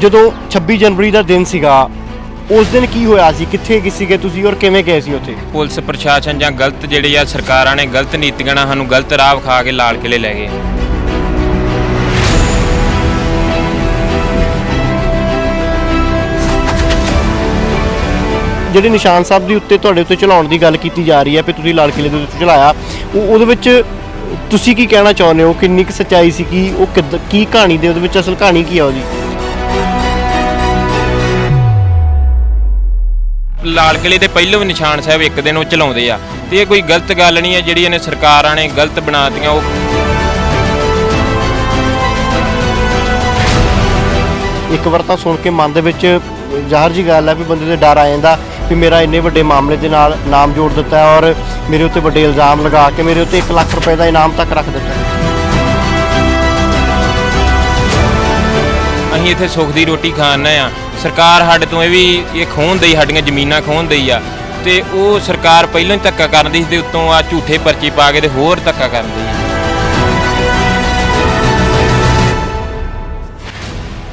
ਜਦੋਂ 26 ਜਨਵਰੀ ਦਾ ਦਿਨ ਸੀਗਾ ਉਸ ਦਿਨ ਕੀ ਹੋਇਆ ਸੀ? ਕਿੱਥੇ ਗਏ ਸੀਗੇ ਤੁਸੀਂ ਔਰ ਕਿਵੇਂ ਗਏ ਸੀ ਉੱਥੇ? ਪੁਲਿਸ ਪ੍ਰਸ਼ਾਸਨ ਜਾਂ ਗਲਤ ਜਿਹੜੇ ਆ ਸਰਕਾਰਾਂ ਨੇ ਗਲਤ ਨੀਤੀਆਂ ਨਾਲ ਸਾਨੂੰ ਗਲਤ ਰਾਹ ਵਿਖਾ ਕੇ ਲਾਲ ਕਿਲੇ ਲੈ ਗਏ। ਜਿਹੜੇ ਨਿਸ਼ਾਨ ਸਾਹਿਬ ਦੇ ਉੱਤੇ ਤੁਹਾਡੇ ਉੱਤੇ ਚਲਾਉਣ ਦੀ ਗੱਲ ਕੀਤੀ ਜਾ ਰਹੀ ਹੈ ਕਿ ਤੁਸੀਂ ਲਾਲ ਕਿਲੇ ਦੇ ਉੱਤੇ ਚਲਾਇਆ ਉਹ ਉਹਦੇ ਵਿੱਚ ਤੁਸੀਂ ਕੀ ਕਹਿਣਾ ਚਾਹੁੰਦੇ ਹੋ? ਕਿੰਨੀ ਕੁ ਸੱਚਾਈ ਸੀ ਕੀ ਉਹ ਕਿੱਦ- ਕੀ ਕਹਾਣੀ ਦੇ ਉਹਦੇ ਵਿੱਚ ਅਸਲ ਕਹਾਣੀ ਕੀ ਆ ਉਹਦੀ? ਲਾਲ ਕਿਲੇ ਦੇ ਪਹਿਲੋਂ ਵੀ ਨਿਸ਼ਾਨ ਸਾਹਿਬ ਇੱਕ ਦਿਨ ਉਹ ਚਲਾਉਂਦੇ ਆ। ਤੇ ਇਹ ਕੋਈ ਗਲਤ ਗੱਲ ਨਹੀਂ ਹੈ ਜਿਹੜੀ ਇਹਨੇ ਸਰਕਾਰਾਂ ਨੇ ਗਲਤ ਬਣਾਤੀਆਂ ਉਹ ਇੱਕ ਵਾਰ ਤਾਂ ਸੁਣ ਕੇ ਮਨ ਦੇ ਵਿੱਚ ਜ਼ਾਹਰ ਜੀ ਗੱਲ ਹੈ ਵੀ ਬੰਦੇ ਦੇ ਡਰ ਆ ਜਾਂਦਾ ਵੀ ਮੇਰਾ ਇੰਨੇ ਵੱਡੇ ਮਾਮਲੇ ਦੇ ਨਾਲ ਨਾਮ ਜੋੜ ਦਿੱਤਾ ਹੈ ਔਰ ਮੇਰੇ ਉੱਤੇ ਵੱਡੇ ਇਲਜ਼ਾਮ ਲਗਾ ਕੇ ਮੇਰੇ ਉੱਤੇ 1 ਲੱਖ ਰੁਪਏ ਦਾ ਇਨਾਮ ਤੱਕ ਰੱਖ ਦਿੱਤਾ ਹੈ। ਅਸੀਂ ਇੱਥੇ ਸੁੱਖ ਦੀ ਰੋਟੀ ਖਾਣਾ ਆ ਸਰਕਾਰ ਸਾਡੇ ਤੋਂ ਇਹ ਵੀ ਇਹ ਖੋਹਣ ਦਈ ਸਾਡੀਆਂ ਜ਼ਮੀਨਾਂ ਖੋਹਣ ਦਈ ਆ। ਤੇ ਉਹ ਸਰਕਾਰ ਪਹਿਲਾਂ ਹੀ ਧੱਕਾ ਕਰਦੀ ਸੀ ਤੇ ਉੱਤੋਂ ਆ ਝੂਠੇ ਪਰਚੇ ਪਾ ਕੇ ਤੇ ਹੋਰ ਧੱਕਾ ਕਰਦੀ ਆ।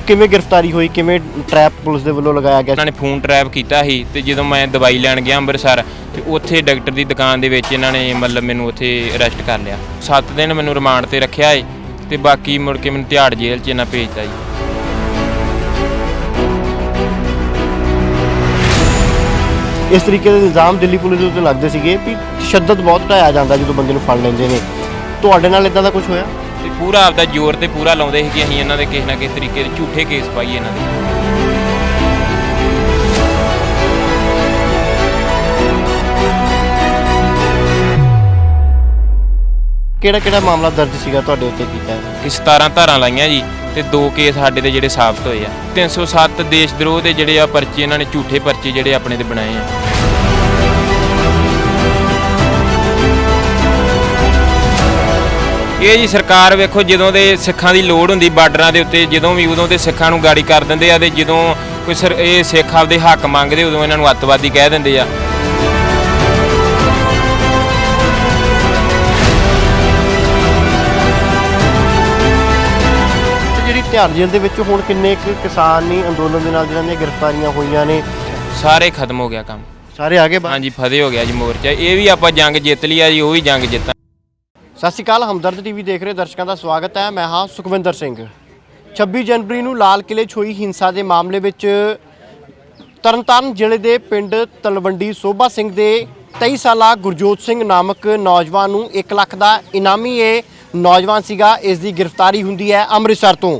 ਕਿਵੇਂ ਗ੍ਰਿਫਤਾਰੀ ਹੋਈ? ਕਿਵੇਂ ਟਰੈਪ ਪੁਲਿਸ ਦੇ ਵੱਲੋਂ ਲਗਾਇਆ ਗਿਆ ਇਹਨਾਂ ਨੇ ਫੋਨ ਟਰੈਪ ਕੀਤਾ ਸੀ ਤੇ ਜਦੋਂ ਮੈਂ ਦਵਾਈ ਲੈਣ ਗਿਆ ਅੰਮ੍ਰਿਤਸਰ ਤੇ ਉੱਥੇ ਡਾਕਟਰ ਦੀ ਦੁਕਾਨ ਦੇ ਵਿੱਚ ਇਹਨਾਂ ਨੇ ਮਤਲਬ ਮੈਨੂੰ ਉੱਥੇ ਅਰੈਸਟ ਕਰ ਲਿਆ। 7 ਦਿਨ ਮੈਨੂੰ ਰਿਮਾਂਡ ਤੇ ਰੱਖਿਆ ਏ ਤੇ ਬਾਕੀ ਮੁੜ ਕੇ ਮੈਨੂੰ ਤਿਹਾੜ ਜੇਲ੍ਹ 'ਚ ਇਹਨਾਂ ਭੇਜਤਾ ਜੀ। ਇਸ ਤਰੀਕੇ ਦੇ ਇਲਜ਼ਾਮ ਦਿੱਲੀ ਪੁਲਿਸ ਦੇ ਉੱਤੇ ਲੱਗਦੇ ਸੀਗੇ ਵੀ ਤਸ਼ੱਦਦ ਬਹੁਤ ਢਾਇਆ ਜਾਂਦਾ ਜਦੋਂ ਬੰਦੇ ਨੂੰ ਫੜ ਲੈਂਦੇ ਨੇ। ਤੁਹਾਡੇ ਨਾਲ ਇਦਾਂ ਦਾ ਕੁਝ ਹੋਇਆ? ਤੇ ਪੂਰਾ ਆਪਦਾ ਜ਼ੋਰ ਤੇ ਪੂਰਾ ਲਾਉਂਦੇ ਸੀ ਕਿ ਅਸੀਂ ਇਹਨਾਂ ਦੇ ਕਿਸੇ ਨਾ ਕਿਸੇ ਤਰੀਕੇ ਦੇ ਝੂਠੇ ਕੇਸ ਪਾਈਏ ਇਹਨਾਂ ਦੇ। ਕਿਹੜਾ ਕਿਹੜਾ ਮਾਮਲਾ ਦਰਜ ਸੀਗਾ ਤੁਹਾਡੇ ਉੱਤੇ ਕੀਤਾ? ਕਿ 17 ਧਾਰਾਂ ਲਾਈਆਂ ਜੀ। ਤੇ ਦੋ ਕੇਸ ਸਾਡੇ ਦੇ ਜਿਹੜੇ ਸਾਬਤ ਹੋਏ ਆ। 307 ਦੇਸ਼ ਦਰੋਹ ਦੇ ਜਿਹੜੇ ਆ ਪਰਚੇ, ਇਹਨਾਂ ਨੇ ਝੂਠੇ ਪਰਚੇ ਜਿਹੜੇ ਆਪਣੇ ਤੇ ਬਣਾਏ ਆ। ਇਹ ਜੀ ਸਰਕਾਰ ਵੇਖੋ, ਜਦੋਂ ਦੇ ਸਿੱਖਾਂ ਦੀ ਲੋੜ ਹੁੰਦੀ ਬਾਰਡਰਾਂ ਦੇ ਉੱਤੇ, ਜਦੋਂ ਵੀ ਉਦੋਂ ਤੇ ਸਿੱਖਾਂ ਨੂੰ ਗਾੜੀ ਕਰ ਦਿੰਦੇ ਆ ਤੇ ਜਦੋਂ ਕੋਈ ਸਰ, ਇਹ ਸਿੱਖ ਆਪਦੇ ਹੱਕ ਮੰਗਦੇ, ਉਦੋਂ ਇਹਨਾਂ ਨੂੰ ਅੱਤਵਾਦੀ ਕਹਿ ਦਿੰਦੇ ਆ। ਤਿਹਾੜ ਜੇਲ੍ਹ ਦੇ ਵਿੱਚ ਹੁਣ ਕਿੰਨੇ ਕੁ ਕਿਸਾਨ ਨੇ ਅੰਦੋਲਨ ਦੇ ਨਾਲ ਜਿਹਨਾਂ ਦੀਆਂ ਗ੍ਰਿਫਤਾਰੀਆਂ ਹੋਈਆਂ ਨੇ? ਸਾਰੇ ਖਤਮ ਹੋ ਗਿਆ ਕੰਮ। ਸਾਰੇ ਆਗੇ ਬਾਹਰ ਹਾਂਜੀ ਫਤਿਹ ਹੋ ਗਿਆ ਜੀ ਮੋਰਚਾ। ਇਹ ਵੀ ਆਪਾਂ ਜੰਗ ਜਿੱਤ ਲਈ ਆ ਜੀ ਉਹ ਵੀ ਜੰਗ ਜਿੱਤਾਂ। ਸਤਿ ਸ਼੍ਰੀ ਅਕਾਲ ਹਮਦਰਦ ਟੀਵੀ ਦੇਖ ਰਹੇ ਦਰਸ਼ਕਾਂ ਦਾ ਸਵਾਗਤ ਹੈ। ਮੈਂ ਹਾਂ ਸੁਖਵਿੰਦਰ ਸਿੰਘ। 26 ਜਨਵਰੀ ਨੂੰ ਲਾਲ ਕਿਲੇ 'ਚ ਹੋਈ ਹਿੰਸਾ ਦੇ ਮਾਮਲੇ ਵਿੱਚ ਤਰਨਤਾਰਨ ਜ਼ਿਲ੍ਹੇ ਦੇ ਪਿੰਡ ਤਲਵੰਡੀ ਸੋਭਾ ਸਿੰਘ ਦੇ 23 ਸਾਲਾ ਗੁਰਜੋਤ ਸਿੰਘ ਨਾਮਕ ਨੌਜਵਾਨ ਨੂੰ 1 ਲੱਖ ਦਾ ਇਨਾਮੀ ਇਹ ਨੌਜਵਾਨ ਸੀਗਾ। ਇਸ ਦੀ ਗ੍ਰਿਫਤਾਰੀ ਹੁੰਦੀ ਹੈ ਅੰਮ੍ਰਿਤਸਰ ਤੋਂ।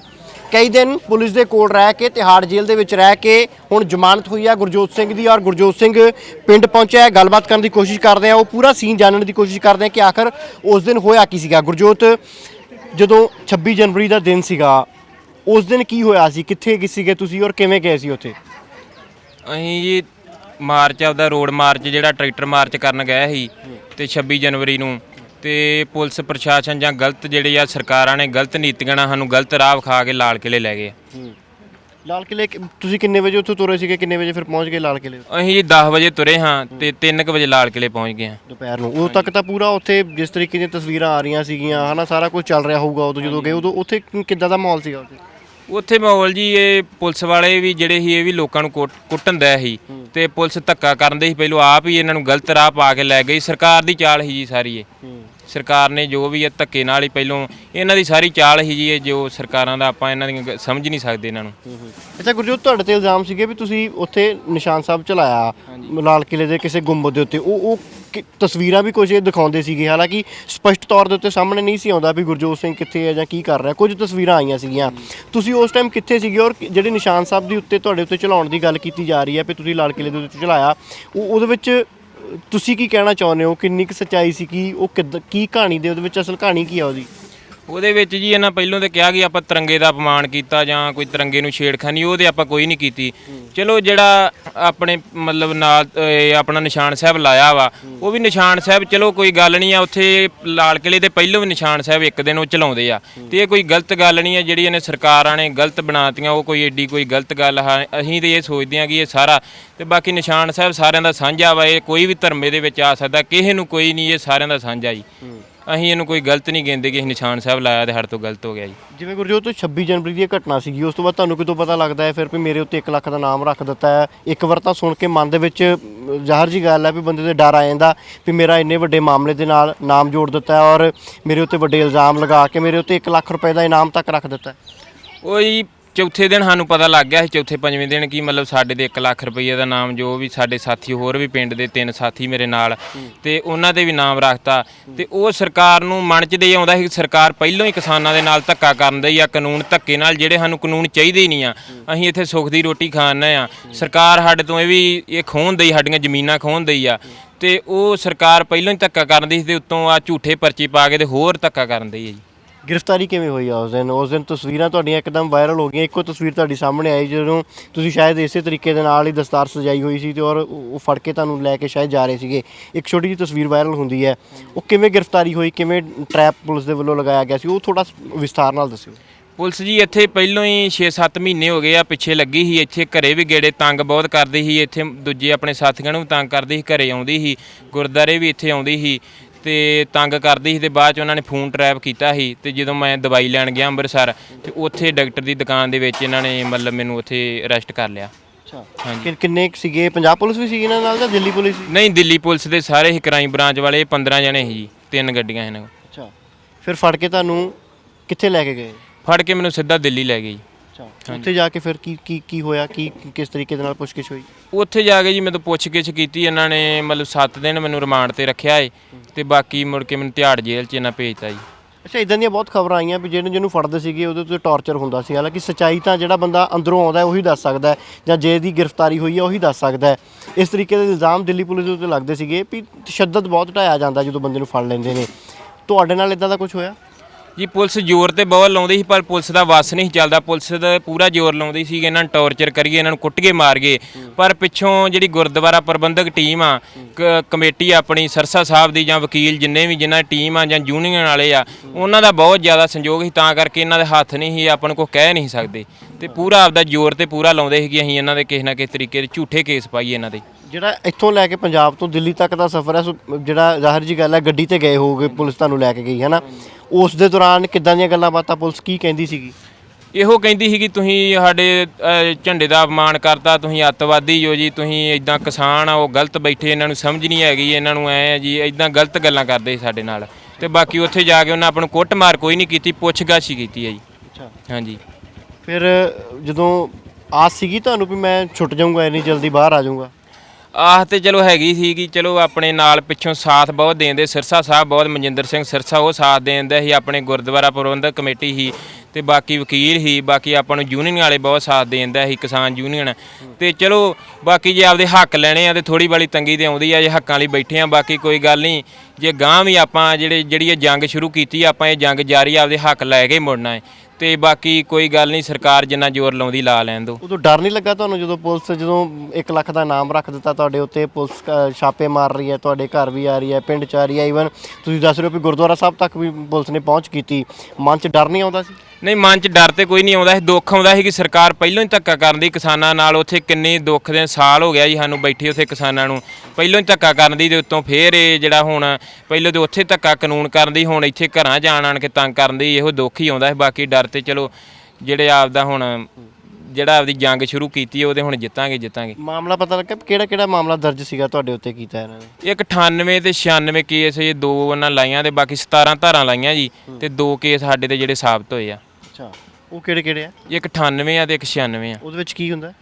ਕਈ ਦਿਨ ਪੁਲਿਸ ਦੇ ਕੋਲ ਰਹਿ ਕੇ ਤਿਹਾੜ ਜੇਲ੍ਹ ਦੇ ਵਿੱਚ ਰਹਿ ਕੇ ਹੁਣ ਜ਼ਮਾਨਤ ਹੋਈ ਆ ਗੁਰਜੋਤ ਸਿੰਘ ਦੀ ਔਰ ਗੁਰਜੋਤ ਸਿੰਘ ਪਿੰਡ ਪਹੁੰਚਿਆ ਹੈ। ਗੱਲਬਾਤ ਕਰਨ ਦੀ ਕੋਸ਼ਿਸ਼ ਕਰਦੇ ਆ। ਉਹ ਪੂਰਾ ਸੀਨ ਜਾਣਨ ਦੀ ਕੋਸ਼ਿਸ਼ ਕਰਦੇ ਆ ਕਿ ਆਖਰ ਉਸ ਦਿਨ ਹੋਇਆ ਕੀ ਸੀਗਾ? ਗੁਰਜੋਤ, ਜਦੋਂ 26 ਜਨਵਰੀ ਦਾ ਦਿਨ ਸੀਗਾ, ਉਸ ਦਿਨ ਕੀ ਹੋਇਆ ਸੀ? ਕਿੱਥੇ ਗਏ ਸੀਗੇ ਤੁਸੀਂ ਔਰ ਕਿਵੇਂ ਗਏ ਸੀ ਉੱਥੇ? ਅਸੀਂ ਜੀ ਮਾਰਚ ਆਪਦਾ ਰੋਡ ਮਾਰਚ ਜਿਹੜਾ ਟਰੈਕਟਰ ਮਾਰਚ ਕਰਨ ਗਏ ਸੀ ਤੇ 26 ਜਨਵਰੀ ਨੂੰ ਤੇ ਪੁਲਿਸ ਪ੍ਰਸ਼ਾਸਨ ਜਾਂ ਗਲਤ ਜਿਹੜੇ ਆ ਸਰਕਾਰਾਂ ਨੇ ਗਲਤ ਨੀਤੀਆਂ ਨਾਲ ਸਾਨੂੰ ਗਲਤ ਰਾਹ ਵਿਖਾ ਕੇ ਲਾਲ ਕਿਲੇ ਲੈ ਗਏ ਲਾਲ ਕਿਲੇ ਤੁਸੀਂ ਕਿੰਨੇ ਵਜੇ ਉੱਥੋਂ ਤੁਰੇ ਸੀਗੇ? ਕਿੰਨੇ ਵਜੇ ਫਿਰ ਪਹੁੰਚ ਗਏ ਲਾਲ ਕਿਲੇ ਅਸੀਂ ਜੀ 10 ਵਜੇ ਤੁਰੇ ਹਾਂ ਤੇ 3 ਵਜੇ ਲਾਲ ਕਿਲੇ ਪਹੁੰਚ ਗਏ ਹਾਂ। ਦੁਪਹਿਰ ਨੂੰ। ਉਦੋਂ ਤੱਕ ਤਾਂ ਪੂਰਾ ਉੱਥੇ ਜਿਸ ਤਰੀਕੇ ਦੀਆਂ ਤਸਵੀਰਾਂ ਆ ਰਹੀਆਂ ਸੀਗੀਆਂ ਹਨਾ ਸਾਰਾ ਕੁਝ ਚੱਲ ਰਿਹਾ ਹੋਊਗਾ ਉਦੋਂ ਜਦੋਂ ਗਏ। ਉਦੋਂ ਉੱਥੇ ਕਿ- ਕਿੱਦਾਂ ਦਾ ਮਾਹੌਲ ਸੀਗਾ ਉੱਥੇ? ਉੱਥੇ ਮਾਹੌਲ ਜੀ ਇਹ ਪੁਲਿਸ ਵਾਲੇ ਵੀ ਜਿਹੜੇ ਸੀ ਇਹ ਵੀ ਲੋਕਾਂ ਨੂੰ ਕੁੱਟ- ਕੁੱਟਣ ਦੇ ਸੀ ਤੇ ਪੁਲਿਸ ਧੱਕਾ ਕਰਨ ਦੇ ਸੀ। ਪਹਿਲੋਂ ਆਪ ਹੀ ਇਹਨਾਂ ਨੂੰ ਗਲਤ ਰਾਹ ਪਾ ਕੇ ਲੈ ਗਈ। ਸਰਕਾਰ ਦੀ ਚਾਲ ਸੀ ਜੀ ਸਾਰੀ ਇਹ। ਸਰਕਾਰ ਨੇ ਜੋ ਵੀ ਇਹ ਧੱਕੇ ਨਾਲ ਹੀ ਪਹਿਲੋਂ ਇਹਨਾਂ ਦੀ ਸਾਰੀ ਚਾਲ ਸੀ ਜੀ ਇਹ ਜੋ ਸਰਕਾਰਾਂ ਦਾ ਆਪਾਂ ਇਹਨਾਂ ਦੀਆਂ ਗ- ਸਮਝ ਨਹੀਂ ਸਕਦੇ ਇਹਨਾਂ ਨੂੰ। ਅੱਛਾ ਗੁਰਜੋਤ ਤੁਹਾਡੇ ਤੇ ਇਲਜ਼ਾਮ ਸੀਗੇ ਵੀ ਤੁਸੀਂ ਉੱਥੇ ਨਿਸ਼ਾਨ ਸਾਹਿਬ ਚਲਾਇਆ ਲਾਲ ਕਿਲੇ ਦੇ ਕਿਸੇ ਗੁੰਬਦ ਦੇ ਉੱਤੇ। ਉਹ ਉਹ ਕਿ- ਤਸਵੀਰਾਂ ਵੀ ਕੁਝ ਇਹ ਦਿਖਾਉਂਦੇ ਸੀਗੇ ਹਾਲਾਂਕਿ ਸਪਸ਼ਟ ਤੌਰ ਦੇ ਉੱਤੇ ਸਾਹਮਣੇ ਨਹੀਂ ਸੀ ਆਉਂਦਾ ਵੀ ਗੁਰਜੋਤ ਸਿੰਘ ਕਿੱਥੇ ਹੈ ਜਾਂ ਕੀ ਕਰ ਰਿਹਾ। ਕੁਝ ਤਸਵੀਰਾਂ ਆਈਆਂ ਸੀਗੀਆਂ। ਤੁਸੀਂ ਉਸ ਟਾਈਮ ਕਿੱਥੇ ਸੀਗੇ ਔਰ ਕਿ- ਜਿਹੜੇ ਨਿਸ਼ਾਨ ਸਾਹਿਬ ਦੇ ਉੱਤੇ ਤੁਹਾਡੇ ਉੱਤੇ ਚਲਾਉਣ ਦੀ ਗੱਲ ਕੀਤੀ ਜਾ ਰਹੀ ਹੈ ਵੀ ਤੁਸੀਂ ਲਾਲ ਕਿਲੇ ਦੇ ਉੱਤੇ ਚਲਾਇਆ ਉਹ ਉਹਦੇ ਵਿੱਚ ਤੁਸੀਂ ਕੀ ਕਹਿਣਾ ਚਾਹੁੰਦੇ ਹੋ? ਕਿੰਨੀ ਕੁ ਸੱਚਾਈ ਸੀ ਕਿ ਉਹ ਕਿੱਦਾਂ, ਕੀ ਕਹਾਣੀ ਦੇ ਉਹਦੇ ਵਿੱਚ ਅਸਲ ਕਹਾਣੀ ਕੀ ਆ ਉਹਦੀ? ਉਹਦੇ ਵਿੱਚ ਜੀ ਇਹਨਾਂ ਪਹਿਲੋਂ ਤੇ ਕਿਹਾ ਕਿ ਆਪਾਂ ਤਿਰੰਗੇ ਦਾ ਅਪਮਾਨ ਕੀਤਾ ਜਾਂ ਕੋਈ ਤਿਰੰਗੇ ਨੂੰ ਛੇੜਖਾਨੀ, ਉਹ ਤੇ ਆਪਾਂ ਕੋਈ ਨਹੀਂ ਕੀਤੀ। ਚਲੋ ਜਿਹੜਾ ਆਪਣੇ ਮਤਲਬ ਨਾਲ ਇਹ ਆਪਣਾ ਨਿਸ਼ਾਨ ਸਾਹਿਬ ਲਾਇਆ ਵਾ, ਉਹ ਵੀ ਨਿਸ਼ਾਨ ਸਾਹਿਬ ਚਲੋ ਕੋਈ ਗੱਲ ਨਹੀਂ ਆ, ਉੱਥੇ ਲਾਲ ਕਿਲੇ ਦੇ ਪਹਿਲੋਂ ਵੀ ਨਿਸ਼ਾਨ ਸਾਹਿਬ ਇੱਕ ਦਿਨ ਉਹ ਚਲਾਉਂਦੇ ਆ। ਤੇ ਇਹ ਕੋਈ ਗਲਤ ਗੱਲ ਨਹੀਂ ਆ, ਜਿਹੜੀ ਇਹਨੇ ਸਰਕਾਰਾਂ ਨੇ ਗਲਤ ਬਣਾਤੀਆਂ, ਉਹ ਕੋਈ ਏਡੀ ਕੋਈ ਗਲਤ ਗੱਲ ਆ ਅਸੀਂ ਤੇ ਇਹ ਸੋਚਦੇ ਆ ਕਿ ਇਹ ਸਾਰਾ, ਤੇ ਬਾਕੀ ਨਿਸ਼ਾਨ ਸਾਹਿਬ ਸਾਰਿਆਂ ਦਾ ਸਾਂਝਾ ਵਾ, ਇਹ ਕੋਈ ਵੀ ਧਰਮੇ ਦੇ ਵਿੱਚ ਆ ਸਕਦਾ, ਕਿਸੇ ਨੂੰ ਕੋਈ ਨਹੀਂ, ਇਹ ਸਾਰਿਆਂ ਦਾ ਸਾਂਝਾ ਜੀ। ਅਸੀਂ ਇਹਨੂੰ ਕੋਈ ਗਲਤ ਨਹੀਂ ਕਹਿੰਦੇ ਕਿ ਅਸੀਂ ਨਿਸ਼ਾਨ ਸਾਹਿਬ ਲਾਇਆ ਤੇ ਸਾਡੇ ਤੋਂ ਗਲਤ ਹੋ ਗਿਆ ਜੀ। ਜਿਵੇਂ ਗੁਰਜੋਤ 26 ਜਨਵਰੀ ਦੀ ਇਹ ਘਟਨਾ ਸੀਗੀ ਉਸ ਤੋਂ ਬਾਅਦ ਤੁਹਾਨੂੰ ਕਿਤੋਂ ਪਤਾ ਲੱਗਦਾ ਹੈ? ਫਿਰ ਵੀ ਮੇਰੇ ਉੱਤੇ 1 ਲੱਖ ਦਾ ਨਾਮ ਰੱਖ ਦਿੱਤਾ ਹੈ। ਇੱਕ ਵਾਰ ਤਾਂ ਸੁਣ ਕੇ ਮਨ ਦੇ ਵਿੱਚ ਜ਼ਾਹਰ ਜੀ ਗੱਲ ਹੈ ਵੀ ਬੰਦੇ ਦੇ ਡਰ ਆ ਜਾਂਦਾ ਵੀ ਮੇਰਾ ਇੰਨੇ ਵੱਡੇ ਮਾਮਲੇ ਦੇ ਨਾਲ ਨਾਮ ਜੋੜ ਦਿੱਤਾ ਹੈ ਔਰ ਮੇਰੇ ਉੱਤੇ ਵੱਡੇ ਇਲਜ਼ਾਮ ਲਗਾ ਕੇ ਮੇਰੇ ਉੱਤੇ 1 ਲੱਖ ਰੁਪਏ ਦਾ ਇਨਾਮ ਤੱਕ ਰੱਖ ਦਿੱਤਾ ਹੈ। ਉਹ ਜੀ ਚੌਥੇ ਦਿਨ ਸਾਨੂੰ ਪਤਾ ਲੱਗ ਗਿਆ ਸੀ ਚੌਥੇ ਪੰਜਵੇਂ ਦਿਨ ਕੀ ਮਤਲਬ ਸਾਡੇ ਦੇ 1 ਲੱਖ ਰੁਪਏ ਦਾ ਨਾਮ ਜੋ ਵੀ ਸਾਡੇ ਸਾਥੀ ਹੋਰ ਵੀ ਪਿੰਡ ਦੇ ਤਿੰਨ ਸਾਥੀ ਮੇਰੇ ਨਾਲ ਤੇ ਉਹਨਾਂ ਦੇ ਵੀ ਨਾਮ ਰੱਖਤਾ। ਤੇ ਉਹ ਸਰਕਾਰ ਨੂੰ ਮਨ ਚ ਦੇ ਆਉਂਦਾ ਸੀ ਕਿ ਸਰਕਾਰ ਪਹਿਲਾਂ ਹੀ ਕਿਸਾਨਾਂ ਦੇ ਨਾਲ ਧੱਕਾ ਕਰਨ ਦਈ ਆ ਕਾਨੂੰਨ ਧੱਕੇ ਨਾਲ ਜਿਹੜੇ ਸਾਨੂੰ ਕਾਨੂੰਨ ਚਾਹੀਦੇ ਹੀ ਨਹੀਂ ਆ ਅਸੀਂ ਇੱਥੇ ਸੁੱਖ ਦੀ ਰੋਟੀ ਖਾਣੇ ਆ। ਸਰਕਾਰ ਸਾਡੇ ਤੋਂ ਇਹ ਵੀ ਇਹ ਖੋਹਣ ਦਈ ਸਾਡੀਆਂ ਜ਼ਮੀਨਾਂ ਖੋਹਣ ਦਈ ਆ। ਤੇ ਉਹ ਸਰਕਾਰ ਪਹਿਲਾਂ ਹੀ ਧੱਕਾ ਕਰਨ ਦੀ ਸੀ ਤੇ ਉੱਤੋਂ ਆ ਝੂਠੇ ਪਰਚੀ ਪਾ ਕੇ ਤੇ ਹੋਰ ਧੱਕਾ ਕਰਨ ਦਈ ਹੈ ਜੀ। ਗ੍ਰਿਫਤਾਰੀ ਕਿਵੇਂ ਹੋਈ ਆ ਉਸ ਦਿਨ? ਉਸ ਦਿਨ ਤਸਵੀਰਾਂ ਤੁਹਾਡੀਆਂ ਇੱਕਦਮ ਵਾਇਰਲ ਹੋ ਗਈਆਂ। ਇੱਕੋ ਤਸਵੀਰ ਤੁਹਾਡੀ ਸਾਹਮਣੇ ਆਈ ਜਦੋਂ ਤੁਸੀਂ ਸ਼ਾਇਦ ਇਸੇ ਤਰੀਕੇ ਦੇ ਨਾਲ ਹੀ ਦਸਤਾਰ ਸਜਾਈ ਹੋਈ ਸੀ ਤੇ ਔਰ ਉਹ ਫੜ ਕੇ ਤੁਹਾਨੂੰ ਲੈ ਕੇ ਸ਼ਾਇਦ ਜਾ ਰਹੇ ਸੀਗੇ। ਇੱਕ ਛੋਟੀ ਜਿਹੀ ਤਸਵੀਰ ਵਾਇਰਲ ਹੁੰਦੀ ਹੈ। ਉਹ ਕਿਵੇਂ ਗ੍ਰਿਫਤਾਰੀ ਹੋਈ? ਕਿਵੇਂ ਟਰੈਪ ਪੁਲਿਸ ਦੇ ਵੱਲੋਂ ਲਗਾਇਆ ਗਿਆ ਸੀ? ਉਹ ਥੋੜਾ ਵਿਸਥਾਰ ਨਾਲ ਦੱਸਿਓ। ਪੁਲਿਸ ਜੀ, ਇੱਥੇ ਪਹਿਲਾਂ ਹੀ 6-7 ਮਹੀਨੇ ਹੋ ਗਏ ਆ, ਪਿੱਛੇ ਲੱਗੀ ਸੀ। ਇੱਥੇ ਘਰੇ ਵੀ ਗੇੜੇ ਤੰਗ ਬਹੁਤ ਕਰਦੀ ਸੀ। ਇੱਥੇ ਦੂਜੇ ਆਪਣੇ ਸਾਥੀਆਂ ਨੂੰ ਵੀ ਤੰਗ ਕਰਦੀ ਸੀ, ਘਰੇ ਆਉਂਦੀ ਸੀ। ਗੁਰਦਾਰੇ ਵੀ ਇੱਥੇ ਆਉਂਦੀ ਸੀ। ਤੇ ਤੰਗ ਕਰਦੀ ਸੀ ਤੇ ਬਾਅਦ ਚ ਉਹਨਾਂ ਨੇ ਫੋਨ ਟਰੈਪ ਕੀਤਾ ਸੀ ਤੇ ਜਦੋਂ ਮੈਂ ਦਵਾਈ ਲੈਣ ਗਿਆ ਅੰਮ੍ਰਿਤਸਰ ਤੇ ਉੱਥੇ ਡਾਕਟਰ ਦੀ ਦੁਕਾਨ ਦੇ ਵਿੱਚ ਇਹਨਾਂ ਨੇ ਮਤਲਬ ਮੈਨੂੰ ਉੱਥੇ ਅਰੈਸਟ ਕਰ ਲਿਆ। ਅੱਛਾ। ਹਾਂਜੀ। ਕਿੰਨੇ ਕੁ ਸੀਗੇ? ਪੰਜਾਬ ਪੁਲਿਸ ਵੀ ਸੀਗੀ ਇਹਨਾਂ ਨਾਲ ਜਾਂ ਦਿੱਲੀ ਪੁਲਿਸ ਸੀ? ਨਹੀਂ ਦਿੱਲੀ ਪੁਲਿਸ ਦੇ ਸਾਰੇ ਹੀ ਕ੍ਰਾਈਮ ਬ੍ਰਾਂਚ ਵਾਲੇ 15 ਜਣੇ ਸੀ ਜੀ ਤਿੰਨ ਗੱਡੀਆਂ ਇਹਨਾਂ ਕੋਲ। ਅੱਛਾ। ਫਿਰ ਫੜ ਕੇ ਤੁਹਾਨੂੰ ਕਿੱਥੇ ਲੈ ਕੇ ਗਏ? ਫੜ ਕੇ ਮੈਨੂੰ ਸਿੱਧਾ ਦਿੱਲੀ ਲੈ ਗਏ ਜੀ। ਉੱਥੇ ਜਾ ਕੇ ਫਿਰ ਕੀ ਕੀ ਕੀ ਹੋਇਆ? ਕੀ ਕਿਸ ਤਰੀਕੇ ਦੇ ਨਾਲ ਪੁੱਛਗਿੱਛ ਹੋਈ? ਉੱਥੇ ਜਾ ਕੇ ਜੀ ਮੈਨੂੰ ਪੁੱਛ-ਗਿੱਛ ਕੀਤੀ ਇਹਨਾਂ ਨੇ ਮਤਲਬ 7 ਦਿਨ ਮੈਨੂੰ ਰਿਮਾਂਡ ਤੇ ਰੱਖਿਆ ਏ ਤੇ ਬਾਕੀ ਮੁੜ ਕੇ ਮੈਨੂੰ ਤਿਹਾੜ ਜੇਲ੍ਹ 'ਚ ਇਹਨਾਂ ਭੇਜਤਾ ਜੀ। ਅੱਛਾ ਇਦਾਂ ਦੀਆਂ ਬਹੁਤ ਖਬਰਾਂ ਆਈਆਂ ਵੀ ਜਿਹਨੂੰ ਜਿਹਨੂੰ ਫੜਦੇ ਸੀਗੇ ਉਹਦੇ ਉੱਤੇ ਟੌਰਚਰ ਹੁੰਦਾ ਸੀ। ਹਾਲਾਂਕਿ ਸਚਾਈ ਤਾਂ ਜਿਹੜਾ ਬੰਦਾ ਅੰਦਰੋਂ ਆਉਂਦਾ ਉਹੀ ਦੱਸ ਸਕਦਾ ਹੈ ਜਾਂ ਜੇ ਦੀ ਗ੍ਰਿਫਤਾਰੀ ਹੋਈ ਹੈ ਉਹੀ ਦੱਸ ਸਕਦਾ ਹੈ। ਇਸ ਤਰੀਕੇ ਦੇ ਇਲਜ਼ਾਮ ਦਿੱਲੀ ਪੁਲਿਸ ਦੇ ਉੱਤੇ ਲੱਗਦੇ ਸੀਗੇ ਵੀ ਤਸ਼ੱਦਦ ਬਹੁਤ ਢਾਇਆ ਜਾਂਦਾ ਜਦੋਂ ਬੰਦੇ ਨੂੰ ਫੜ ਲੈਂਦੇ ਨੇ। ਤੁਹਾਡੇ ਨਾਲ ਇਦਾਂ ਦਾ ਕੁਝ ਹੋਇਆ? ਜੀ, ਪੁਲਿਸ ਜ਼ੋਰ ਤੇ ਬਹੁਤ ਲਾਉਂਦੀ ਸੀ, ਪਰ ਪੁਲਿਸ ਦਾ ਵਸ ਨਹੀਂ ਚੱਲਦਾ। ਪੁਲਿਸ ਦਾ ਪੂਰਾ ਜ਼ੋਰ ਲਾਉਂਦੀ ਸੀ ਕਿ ਇਹਨਾਂ ਨੂੰ ਟੌਰਚਰ ਕਰੀਏ, ਇਹਨਾਂ ਨੂੰ ਕੁੱਟ ਕੁੱਟਗੇ ਮਾਰਗੇ ਪਰ ਪਿੱਛੋਂ ਜਿਹੜੀ ਗੁਰਦੁਆਰਾ ਪ੍ਰਬੰਧਕ ਟੀਮ ਆ, ਕ- ਕਮੇਟੀ ਆਪਣੀ, ਸਰਸਾ ਸਾਹਿਬ ਦੀ ਜਾਂ ਵਕੀਲ ਜਿੰਨੇ ਵੀ ਜਿਨ੍ਹਾਂ ਟੀਮ ਆ ਜਾਂ ਯੂਨੀਅਨ ਵਾਲੇ ਆ, ਉਹਨਾਂ ਦਾ ਬਹੁਤ ਜ਼ਿਆਦਾ ਸੰਯੋਗ ਸੀ, ਤਾਂ ਕਰਕੇ ਇਹਨਾਂ ਦੇ ਹੱਥ ਨਹੀਂ ਸੀ, ਆਪਾਂ ਨੂੰ ਕੋਈ ਕਹਿ ਨਹੀਂ ਸਕਦੇ। ਤੇ ਪੂਰਾ ਆਪਦਾ ਜ਼ੋਰ ਤੇ ਪੂਰਾ ਲਾਉਂਦੇ ਸੀ ਕਿ ਅਸੀਂ ਇਹਨਾਂ ਦੇ ਕਿਸੇ ਨਾ ਕਿਸੇ ਤਰੀਕੇ ਦੇ ਝੂਠੇ ਕੇਸ ਪਾਈਏ ਇਹਨਾਂ ਦੇ। ਜਿਹੜਾ ਇੱਥੋਂ ਲੈ ਕੇ ਪੰਜਾਬ ਤੋਂ ਦਿੱਲੀ ਤੱਕ ਦਾ ਸਫ਼ਰ ਹੈ ਸੋ ਜਿਹੜਾ ਜ਼ਾਹਰ ਜੀ ਗੱਲ ਹੈ ਗੱਡੀ ਤੇ ਗਏ ਹੋਗੇ ਪੁਲਿਸ ਤੁਹਾਨੂੰ ਲੈ ਕੇ ਗਈ ਹੈ ਨਾ ਉਸ ਦੇ ਦੌਰਾਨ ਕਿੱਦਾਂ ਦੀਆਂ ਗੱਲਾਂ ਬਾਤਾਂ? ਪੁਲਿਸ ਕੀ ਕਹਿੰਦੀ ਸੀਗੀ? ਇਹੋ ਕਹਿੰਦੀ ਸੀ ਕਿ ਤੁਸੀਂ ਸਾਡੇ ਅਹ, ਝੰਡੇ ਦਾ ਅਪਮਾਨ ਕਰਤਾ ਤੁਸੀਂ ਅੱਤਵਾਦੀ ਹੋ ਜੀ ਤੁਸੀਂ ਇਦਾਂ ਕਿਸਾਨ ਆ ਉਹ ਗਲਤ ਬੈਠੇ ਇਹਨਾਂ ਨੂੰ ਸਮਝ ਨਹੀਂ ਹੈਗੀ ਇਹਨਾਂ ਨੂੰ ਐ ਜੀ ਇਦਾਂ ਗਲਤ ਗੱਲਾਂ ਕਰਦੇ ਸੀ ਸਾਡੇ ਨਾਲ। ਤੇ ਬਾਕੀ ਉੱਥੇ ਜਾ ਕੇ ਉਹਨਾਂ ਆਪਾਂ ਨੂੰ ਕੁੱਟਮਾਰ ਕੋਈ ਨਹੀਂ ਕੀਤੀ ਪੁੱਛਗਛ ਹੀ ਕੀਤੀ ਹੈ ਜੀ। ਅੱਛਾ। ਹਾਂਜੀ। ਫਿਰ ਜਦੋਂ ਆਸ ਸੀਗੀ ਤੁਹਾਨੂੰ ਵੀ ਮੈਂ ਛੁੱਟ ਜਾਊਂਗਾ ਇੰਨੀ ਜਲਦੀ ਬਾਹਰ ਆ ਜਾਊਂਗਾ? ਆਹ ਤੇ ਚਲੋ ਹੈਗੀ ਸੀ ਕਿ ਚਲੋ ਆਪਣੇ ਨਾਲ ਪਿੱਛੋਂ ਸਾਥ ਬਹੁਤ ਦੇਂਦੇ ਸਿਰਸਾ ਸਾਹਿਬ ਬਹੁਤ, ਮਨਜਿੰਦਰ ਸਿੰਘ ਸਿਰਸਾ ਉਹ ਸਾਥ ਦੇਂਦਾ ਸੀ, ਆਪਣੇ ਗੁਰਦੁਆਰਾ ਪ੍ਰਬੰਧਕ ਕਮੇਟੀ ਹੀ ਤੇ ਬਾਕੀ ਵਕੀਲ ਹੀ ਬਾਕੀ ਆਪਾਂ ਨੂੰ ਯੂਨੀਅਨ ਵਾਲੇ ਬਹੁਤ ਸਾਥ ਦੇਂਦਾ ਸੀ, ਕਿਸਾਨ ਯੂਨੀਅਨ ਤੇ ਚਲੋ ਬਾਕੀ ਜੇ ਆਪਦੇ ਹੱਕ ਲੈਣੇ ਆ ਤੇ ਥੋੜੀ ਬਾਲੀ ਤੰਗੀ ਤੇ ਆਉਂਦੀ ਆ, ਜੇ ਹੱਕਾਂ ਲਈ ਬੈਠੇ ਆ, ਬਾਕੀ ਕੋਈ ਗੱਲ ਨਹੀਂ। ਜੇ ਗਾਂ ਵੀ ਆਪਾਂ ਜਿਹੜੇ, ਜਿਹੜੀ ਇਹ ਜੰਗ ਸ਼ੁਰੂ ਕੀਤੀ ਆਪਾਂ ਇਹ ਜੰਗ ਜਾਰੀ ਆਪਦੇ ਹੱਕ ਲੈ ਕੇ ਮੁੜਨਾ ਹੈ। ਤੇ ਬਾਕੀ ਕੋਈ ਗੱਲ ਨਹੀਂ, ਸਰਕਾਰ ਜਿੰਨਾ ਜ਼ੋਰ ਲਾਉਂਦੀ ਲਾ ਲੈਣ ਦੋ ਉਦੋਂ ਡਰ ਨਹੀਂ ਲੱਗਾ ਤੁਹਾਨੂੰ ਜਦੋਂ ਪੁਲਿਸ ਜਦੋਂ 1 ਲੱਖ ਦਾ ਨਾਮ ਰੱਖ ਦਿੱਤਾ ਤੁਹਾਡੇ ਉੱਤੇ, ਪੁਲਿਸ ਕ- ਛਾਪੇ ਮਾਰ ਰਹੀ ਹੈ, ਤੁਹਾਡੇ ਘਰ ਵੀ ਆ ਰਹੀ ਹੈ, ਪਿੰਡ ਚ ਆ ਰਹੀ ਹੈ ਈਵਨ ਤੁਸੀਂ ਦੱਸ ਰਹੇ ਹੋ ਕਿ ਗੁਰਦੁਆਰਾ ਸਾਹਿਬ ਤੱਕ ਵੀ ਪੁਲਿਸ ਨੇ ਪਹੁੰਚ ਕੀਤੀ। ਮਨ ਚ ਡਰ ਨਹੀਂ ਆਉਂਦਾ ਸੀ? ਨਹੀਂ ਮਨ 'ਚ ਡਰ ਤੇ ਕੋਈ ਨਹੀਂ ਆਉਂਦਾ। ਸੀ ਦੁੱਖ ਆਉਂਦਾ ਸੀ ਕਿ ਸਰਕਾਰ ਪਹਿਲਾਂ ਹੀ ਧੱਕਾ ਕਰਨ ਦੀ ਕਿਸਾਨਾਂ ਨਾਲ ਉੱਥੇ ਕਿੰਨੇ ਦੁੱਖ ਦੇ ਸਾਲ ਹੋ ਗਿਆ ਜੀ ਸਾਨੂੰ ਬੈਠੇ ਉੱਥੇ ਕਿਸਾਨਾਂ ਨੂੰ। ਪਹਿਲਾਂ ਹੀ ਧੱਕਾ ਕਰਨ ਦੀ ਤੇ ਉੱਤੋਂ ਫੇਰ ਇਹ ਜਿਹੜਾ ਹੁਣ ਪਹਿਲਾਂ ਤੇ ਉੱਥੇ ਧੱਕਾ ਕਾਨੂੰਨ ਕਰਨ ਦੀ ਹੁਣ ਇੱਥੇ ਘਰਾਂ ਜਾਣ ਆਣ ਕੇ ਤੰਗ ਕਰਨ ਦੀ ਇਹੋ ਦੁੱਖ ਹੀ ਆਉਂਦਾ ਸੀ। ਬਾਕੀ ਡਰ ਤੇ ਚਲੋ ਜਿਹੜੇ ਆਪਦਾ ਹੁਣ ਜਿਹੜਾ ਆਪਦੀ ਜੰਗ ਸ਼ੁਰੂ ਕੀਤੀ ਹੈ ਉਹਦੇ ਹੁਣ ਜਿੱਤਾਂਗੇ ਜਿੱਤਾਂਗੇ। ਮਾਮਲਾ ਪਤਾ ਲੱਗਾ ਕਿਹੜਾ ਕਿਹੜਾ ਮਾਮਲਾ ਦਰਜ ਸੀਗਾ ਤੁਹਾਡੇ ਉੱਤੇ ਕੀਤਾ ਇਹਨਾਂ ਨੇ? ਇੱਕ 98 ਤੇ 96 ਕੇਸ ਇਹ ਦੋ ਉਹਨਾਂ ਲਾਈਆਂ ਤੇ ਬਾਕੀ 17 ਧਾਰਾਂ ਲਾਈਆਂ ਜੀ ਤੇ ਦੋ ਕੇਸ ਸਾਡੇ ਤੇ ਜਿਹੜੇ ਸਾਬਤ ਹੋਏ ਆ। ਅੱਛਾ। ਉਹ ਕਿਹੜੇ ਕਿਹੜੇ ਆ? ਇੱਕ 98 ਆ ਤੇ ਇੱਕ 96 ਆ। ਉਹਦੇ ਵਿੱਚ ਕੀ ਹੁੰਦਾ?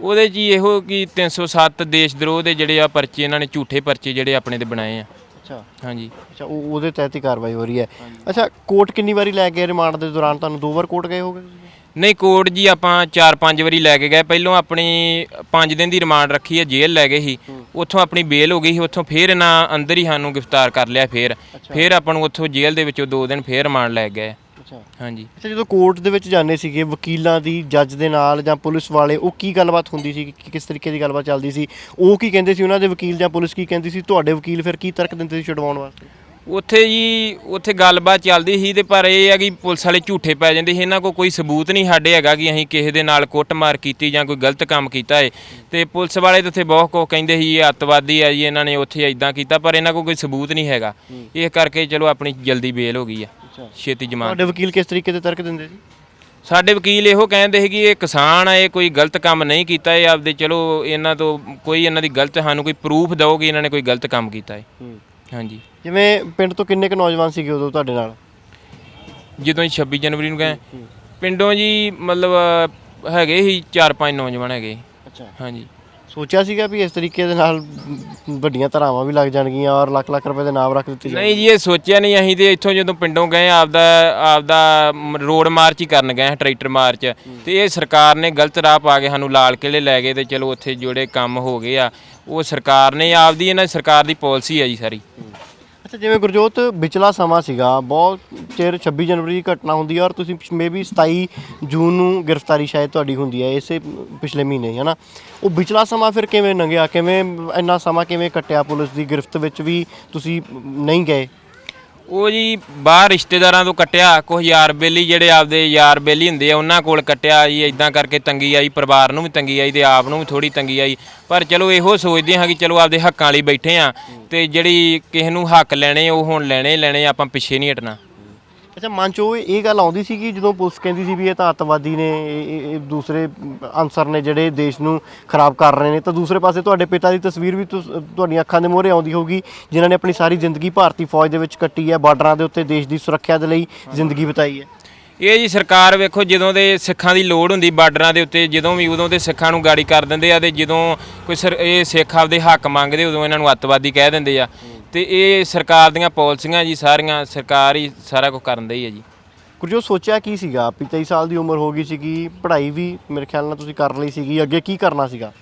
ਉਹਦੇ ਜੀ ਇਹੋ ਕਿ 307 ਦੇਸ਼ ਦਰੋਹ ਦੇ ਜਿਹੜੇ ਆ ਪਰਚੇ ਇਹਨਾਂ ਨੇ ਝੂਠੇ ਪਰਚੇ ਜਿਹੜੇ ਆਪਣੇ ਤੇ ਬਣਾਏ ਆ। ਅੱਛਾ। ਹਾਂਜੀ। ਅੱਛਾ ਉਹ ਉਹਦੇ ਤਹਿਤ ਹੀ ਕਾਰਵਾਈ ਹੋ ਰਹੀ ਹੈ। ਅੱਛਾ ਕੋਰਟ ਕਿੰਨੀ ਵਾਰੀ ਲੈ ਗਏ ਰਿਮਾਂਡ ਦੇ ਦੌਰਾਨ? ਤੁਹਾਨੂੰ ਦੋ ਵਾਰ ਕੋਰਟ ਗਏ ਹੋਗੇ? ਨਹੀਂ ਕੋਰਟ ਜੀ ਆਪਾਂ 4-5 ਵਾਰੀ ਲੈ ਕੇ ਗਏ। ਪਹਿਲੋਂ ਆਪਣੀ 5 ਦਿਨ ਦੀ ਰਿਮਾਂਡ ਰੱਖੀ ਹੈ ਜੇਲ੍ਹ ਲੈ ਗਏ ਸੀ। ਉੱਥੋਂ ਆਪਣੀ ਬੇਲ ਹੋ ਗਈ ਸੀ ਉੱਥੋਂ ਫੇਰ ਇਹਨਾਂ ਅੰਦਰ ਹੀ ਸਾਨੂੰ ਗ੍ਰਿਫਤਾਰ ਕਰ ਲਿਆ ਫੇਰ। ਫੇਰ ਆਪਾਂ ਨੂੰ ਉੱਥੋਂ ਜੇਲ੍ਹ ਦੇ ਵਿੱਚੋਂ 2 ਦਿਨ ਫੇਰ ਰਿਮਾਂਡ ਲੈ ਗਏ। ਅੱਛਾ। ਹਾਂਜੀ। ਅੱਛਾ ਜਦੋਂ ਕੋਰਟ ਦੇ ਵਿੱਚ ਜਾਂਦੇ ਸੀਗੇ ਵਕੀਲਾਂ ਦੀ ਜੱਜ ਦੇ ਨਾਲ ਜਾਂ ਪੁਲਿਸ ਵਾਲੇ ਉਹ ਕੀ ਗੱਲਬਾਤ ਹੁੰਦੀ ਸੀ? ਕਿ ਕਿਸ ਤਰੀਕੇ ਦੀ ਗੱਲਬਾਤ ਚੱਲਦੀ ਸੀ? ਉਹ ਕੀ ਕਹਿੰਦੇ ਸੀ ਉਹਨਾਂ ਦੇ ਵਕੀਲ ਜਾਂ ਪੁਲਿਸ ਕੀ ਕਹਿੰਦੀ ਸੀ? ਤੁਹਾਡੇ ਵਕੀਲ ਫਿਰ ਕੀ ਤਰਕ ਦਿੰਦੇ ਸੀ ਛੁਡਵਾਉਣ ਵਾਸਤੇ? ਉੱਥੇ ਜੀ ਉੱਥੇ ਗੱਲਬਾਤ ਚੱਲਦੀ ਸੀ ਤੇ ਪਰ ਇਹ ਹੈ ਕਿ ਪੁਲਿਸ ਵਾਲੇ ਝੂਠੇ ਪੈ ਜਾਂਦੇ ਸੀ। ਇਹਨਾਂ ਕੋਲ ਕੋਈ ਸਬੂਤ ਨਹੀਂ ਸਾਡੇ ਹੈਗਾ ਕਿ ਅਸੀਂ ਕਿਸੇ ਦੇ ਨਾਲ ਕੁੱਟਮਾਰ ਕੀਤੀ ਜਾਂ ਕੋਈ ਗਲਤ ਕੰਮ ਕੀਤਾ ਹੈ ਤੇ ਪੁਲਿਸ ਵਾਲੇ ਤਾਂ ਉੱਥੇ ਬਹੁਤ ਕੁਝ ਕਹਿੰਦੇ ਸੀ ਇਹ ਅੱਤਵਾਦੀ ਆ ਜੀ ਇਹਨਾਂ ਨੇ ਉੱਥੇ ਇਦਾਂ ਕੀਤਾ ਪਰ ਇਹਨਾਂ ਕੋਲ ਕੋਈ ਸਬੂਤ ਨਹੀਂ ਹੈਗਾ। ਇਹ ਕਰਕੇ ਚਲੋ ਆਪਣੀ ਜਲਦੀ ਬੇਲ ਹੋ ਗਈ ਆ ਛੇਤੀ ਜਮਾਨ ਤੁਹਾਡੇ ਵਕੀਲ ਕਿਸ ਤਰੀਕੇ ਦੇ ਤਰਕ ਦਿੰਦੇ ਸੀ? ਸਾਡੇ ਵਕੀਲ ਇਹੋ ਕਹਿੰਦੇ ਸੀ ਕਿ ਇਹ ਕਿਸਾਨ ਆ ਇਹ ਕੋਈ ਗਲਤ ਕੰਮ ਨਹੀਂ ਕੀਤਾ ਇਹ ਆਪਦੇ ਚਲੋ ਇਹਨਾਂ ਤੋਂ ਕੋਈ ਇਹਨਾਂ ਦੀ ਗਲਤ ਸਾਨੂੰ ਕੋਈ ਪ੍ਰੂਫ ਦਿਓ ਕਿ ਇਹਨਾਂ ਨੇ ਕੋਈ ਗਲਤ ਕੰਮ ਕੀਤਾ ਹੈ। ਹਾਂਜੀ। ਜਿਵੇਂ ਪਿੰਡ ਤੋਂ ਕਿੰਨੇ ਕੁ ਨੌਜਵਾਨ ਸੀਗੇ ਉਦੋਂ ਤੁਹਾਡੇ ਨਾਲ? ਜਦੋਂ ਅਸੀਂ 26 ਜਨਵਰੀ ਨੂੰ ਗਏ ਪਿੰਡੋਂ ਜੀ ਮਤਲਬ ਹੈਗੇ ਸੀ 4-5 ਨੌਜਵਾਨ ਹੈਗੇ। ਅੱਛਾ। ਹਾਂਜੀ। ਸੋਚਿਆ ਸੀਗਾ ਵੀ ਇਸ ਤਰੀਕੇ ਦੇ ਨਾਲ ਵੱਡੀਆਂ ਧਰਾਵਾਂ ਵੀ ਲੱਗ ਜਾਣਗੀਆਂ ਔਰ ਲੱਖ ਲੱਖ ਰੁਪਏ ਦੇ ਨਾਮ ਰੱਖ ਦਿੱਤੇ ਜਾਣਗੇ ਨਹੀਂ ਜੀ ਇਹ ਸੋਚਿਆ ਨਹੀਂ ਅਸੀਂ ਤੇ ਇੱਥੋਂ ਜਦੋਂ ਪਿੰਡੋਂ ਗਏ ਆਪਦਾ ਆਪਦਾ ਰੋਡ ਮਾਰਚ ਹੀ ਕਰਨ ਗਏ ਟਰੈਕਟਰ ਮਾਰਚ। ਤੇ ਇਹ ਸਰਕਾਰ ਨੇ ਗਲਤ ਰਾਹ ਪਾ ਕੇ ਸਾਨੂੰ ਲਾਲ ਕਿਲੇ ਲੈ ਗਏ ਤੇ ਚਲੋ ਉੱਥੇ ਜਿਹੜੇ ਕੰਮ ਹੋ ਗਏ ਆ ਉਹ ਸਰਕਾਰ ਨੇ ਆਪਦੀ ਇਹਨਾਂ ਸਰਕਾਰ ਦੀ ਪਾਲਿਸੀ ਆ ਜੀ ਸਾਰੀ। ਅੱਛਾ ਜਿਵੇਂ ਗੁਰਜੋਤ, ਵਿਚਲਾ ਸਮਾਂ ਸੀਗਾ, ਬਹੁਤ ਚਿਰ 26 ਜਨਵਰੀ ਦੀ ਘਟਨਾ ਹੁੰਦੀ ਹੈ ਔਰ ਤੁਸੀਂ ਮੇਬੀ 27 ਜੂਨ ਨੂੰ ਗ੍ਰਿਫਤਾਰੀ ਸ਼ਾਇਦ ਤੁਹਾਡੀ ਹੁੰਦੀ ਹੈ ਇਸੇ ਪਿਛਲੇ ਮਹੀਨੇ ਹੈ ਨਾ ਉਹ ਵਿਚਲਾ ਸਮਾਂ ਫਿਰ ਕਿਵੇਂ ਲੰਘਿਆ? ਕਿਵੇਂ, ਇੰਨਾ ਸਮਾਂ ਕਿਵੇਂ ਕੱਟਿਆ ਪੁਲਿਸ ਦੀ? ਗ੍ਰਿਫਤ ਵਿੱਚ ਵੀ ਤੁਸੀਂ ਨਹੀਂ ਗਏ? ਉਹ ਜੀ ਬਾਹਰ ਰਿਸ਼ਤੇਦਾਰਾਂ ਤੋਂ ਕੱਟਿਆ ਕੁਝ ਯਾਰ ਬੇਲੀ ਜਿਹੜੇ ਆਪਦੇ ਯਾਰ ਬੇਲੀ ਹੁੰਦੇ ਆ, ਉਹਨਾਂ ਕੋਲ ਕੱਟਿਆ ਜੀ ਇਦਾਂ ਕਰਕੇ ਤੰਗੀ ਆਈ, ਪਰਿਵਾਰ ਨੂੰ ਵੀ ਤੰਗੀ ਆਈ ਤੇ ਆਪ ਨੂੰ ਵੀ ਥੋੜੀ ਤੰਗੀ ਆਈ। ਪਰ ਚਲੋ ਇਹੋ ਸੋਚਦੇ ਹਾਂ ਕਿ ਚਲੋ ਆਪਦੇ ਹੱਕਾਂ ਲਈ ਬੈਠੇ ਆ ਤੇ ਜਿਹੜੀ ਕਿਸੇ ਨੂੰ ਹੱਕ ਲੈਣੇ ਉਹ ਹੁਣ ਲੈਣੇ ਲੈਣੇ ਆਪਾਂ ਪਿੱਛੇ ਨਹੀਂ ਹਟਣਾ। ਅੱਛਾ, ਮਨ 'ਚ ਇਹ ਗੱਲ ਆਉਂਦੀ ਸੀ ਕਿ ਜਦੋਂ ਪੁਲਿਸ ਕਹਿੰਦੀ ਸੀ ਵੀ ਇਹ ਤਾਂ ਅੱਤਵਾਦੀ ਨੇ ਇਹ- ਇਹ ਦੂਸਰੇ ਅਨਸਰ ਨੇ ਜਿਹੜੇ ਦੇਸ਼ ਨੂੰ ਖਰਾਬ ਕਰ ਰਹੇ ਨੇ, ਤਾਂ ਦੂਸਰੇ ਪਾਸੇ ਤੁਹਾਡੇ ਪਿਤਾ ਦੀ ਤਸਵੀਰ ਵੀ ਤੁਸ- ਤੁਹਾਡੀਆਂ ਅੱਖਾਂ ਦੇ ਮੂਹਰੇ ਆਉਂਦੀ ਹੋਊਗੀ, ਜਿਨ੍ਹਾਂ ਨੇ ਆਪਣੀ ਸਾਰੀ ਜ਼ਿੰਦਗੀ ਭਾਰਤੀ ਫੌਜ ਦੇ ਵਿੱਚ ਕੱਟੀ ਹੈ, ਬਾਰਡਰਾਂ ਦੇ ਉੱਤੇ ਦੇਸ਼ ਦੀ ਸੁਰੱਖਿਆ ਦੇ ਲਈ ਜ਼ਿੰਦਗੀ ਬਿਤਾਈ ਹੈ। ਇਹ ਜੀ ਸਰਕਾਰ ਵੇਖੋ, ਜਦੋਂ ਦੇ ਸਿੱਖਾਂ ਦੀ ਲੋੜ ਹੁੰਦੀ ਬਾਰਡਰਾਂ ਦੇ ਉੱਤੇ, ਜਦੋਂ ਵੀ ਉਦੋਂ ਦੇ ਸਿੱਖਾਂ ਨੂੰ ਗਾੜੀ ਕਰ ਦਿੰਦੇ ਆ ਤੇ ਜਦੋਂ ਕੋਈ ਸਰ, ਇਹ ਸਿੱਖ ਆਪਦੇ ਹੱਕ ਮੰਗਦੇ, ਉਦੋਂ ਇਹਨਾਂ ਨੂੰ ਅੱਤਵਾਦੀ ਕਹਿ ਦਿੰਦੇ ਆ। ਤੇ ਇਹ ਸਰਕਾਰ ਦੀਆਂ ਪਾਲਿਸੀਆਂ ਜੀ, ਸਾਰੀਆਂ ਸਰਕਾਰ ਹੀ ਸਾਰਾ ਕੁਝ ਕਰਨ ਦੀ ਹੈ ਜੀ। ਕੁਝ ਉਹ ਸੋਚਿਆ ਕੀ ਸੀਗਾ? ਵੀ 23 ਸਾਲ ਦੀ ਉਮਰ ਹੋ ਗਈ ਸੀਗੀ, ਪੜ੍ਹਾਈ ਵੀ ਮੇਰੇ ਖਿਆਲ ਨਾਲ ਤੁਸੀਂ ਕਰ ਲਈ ਸੀਗੀ, ਅੱਗੇ ਕੀ ਕਰਨਾ ਸੀਗਾ?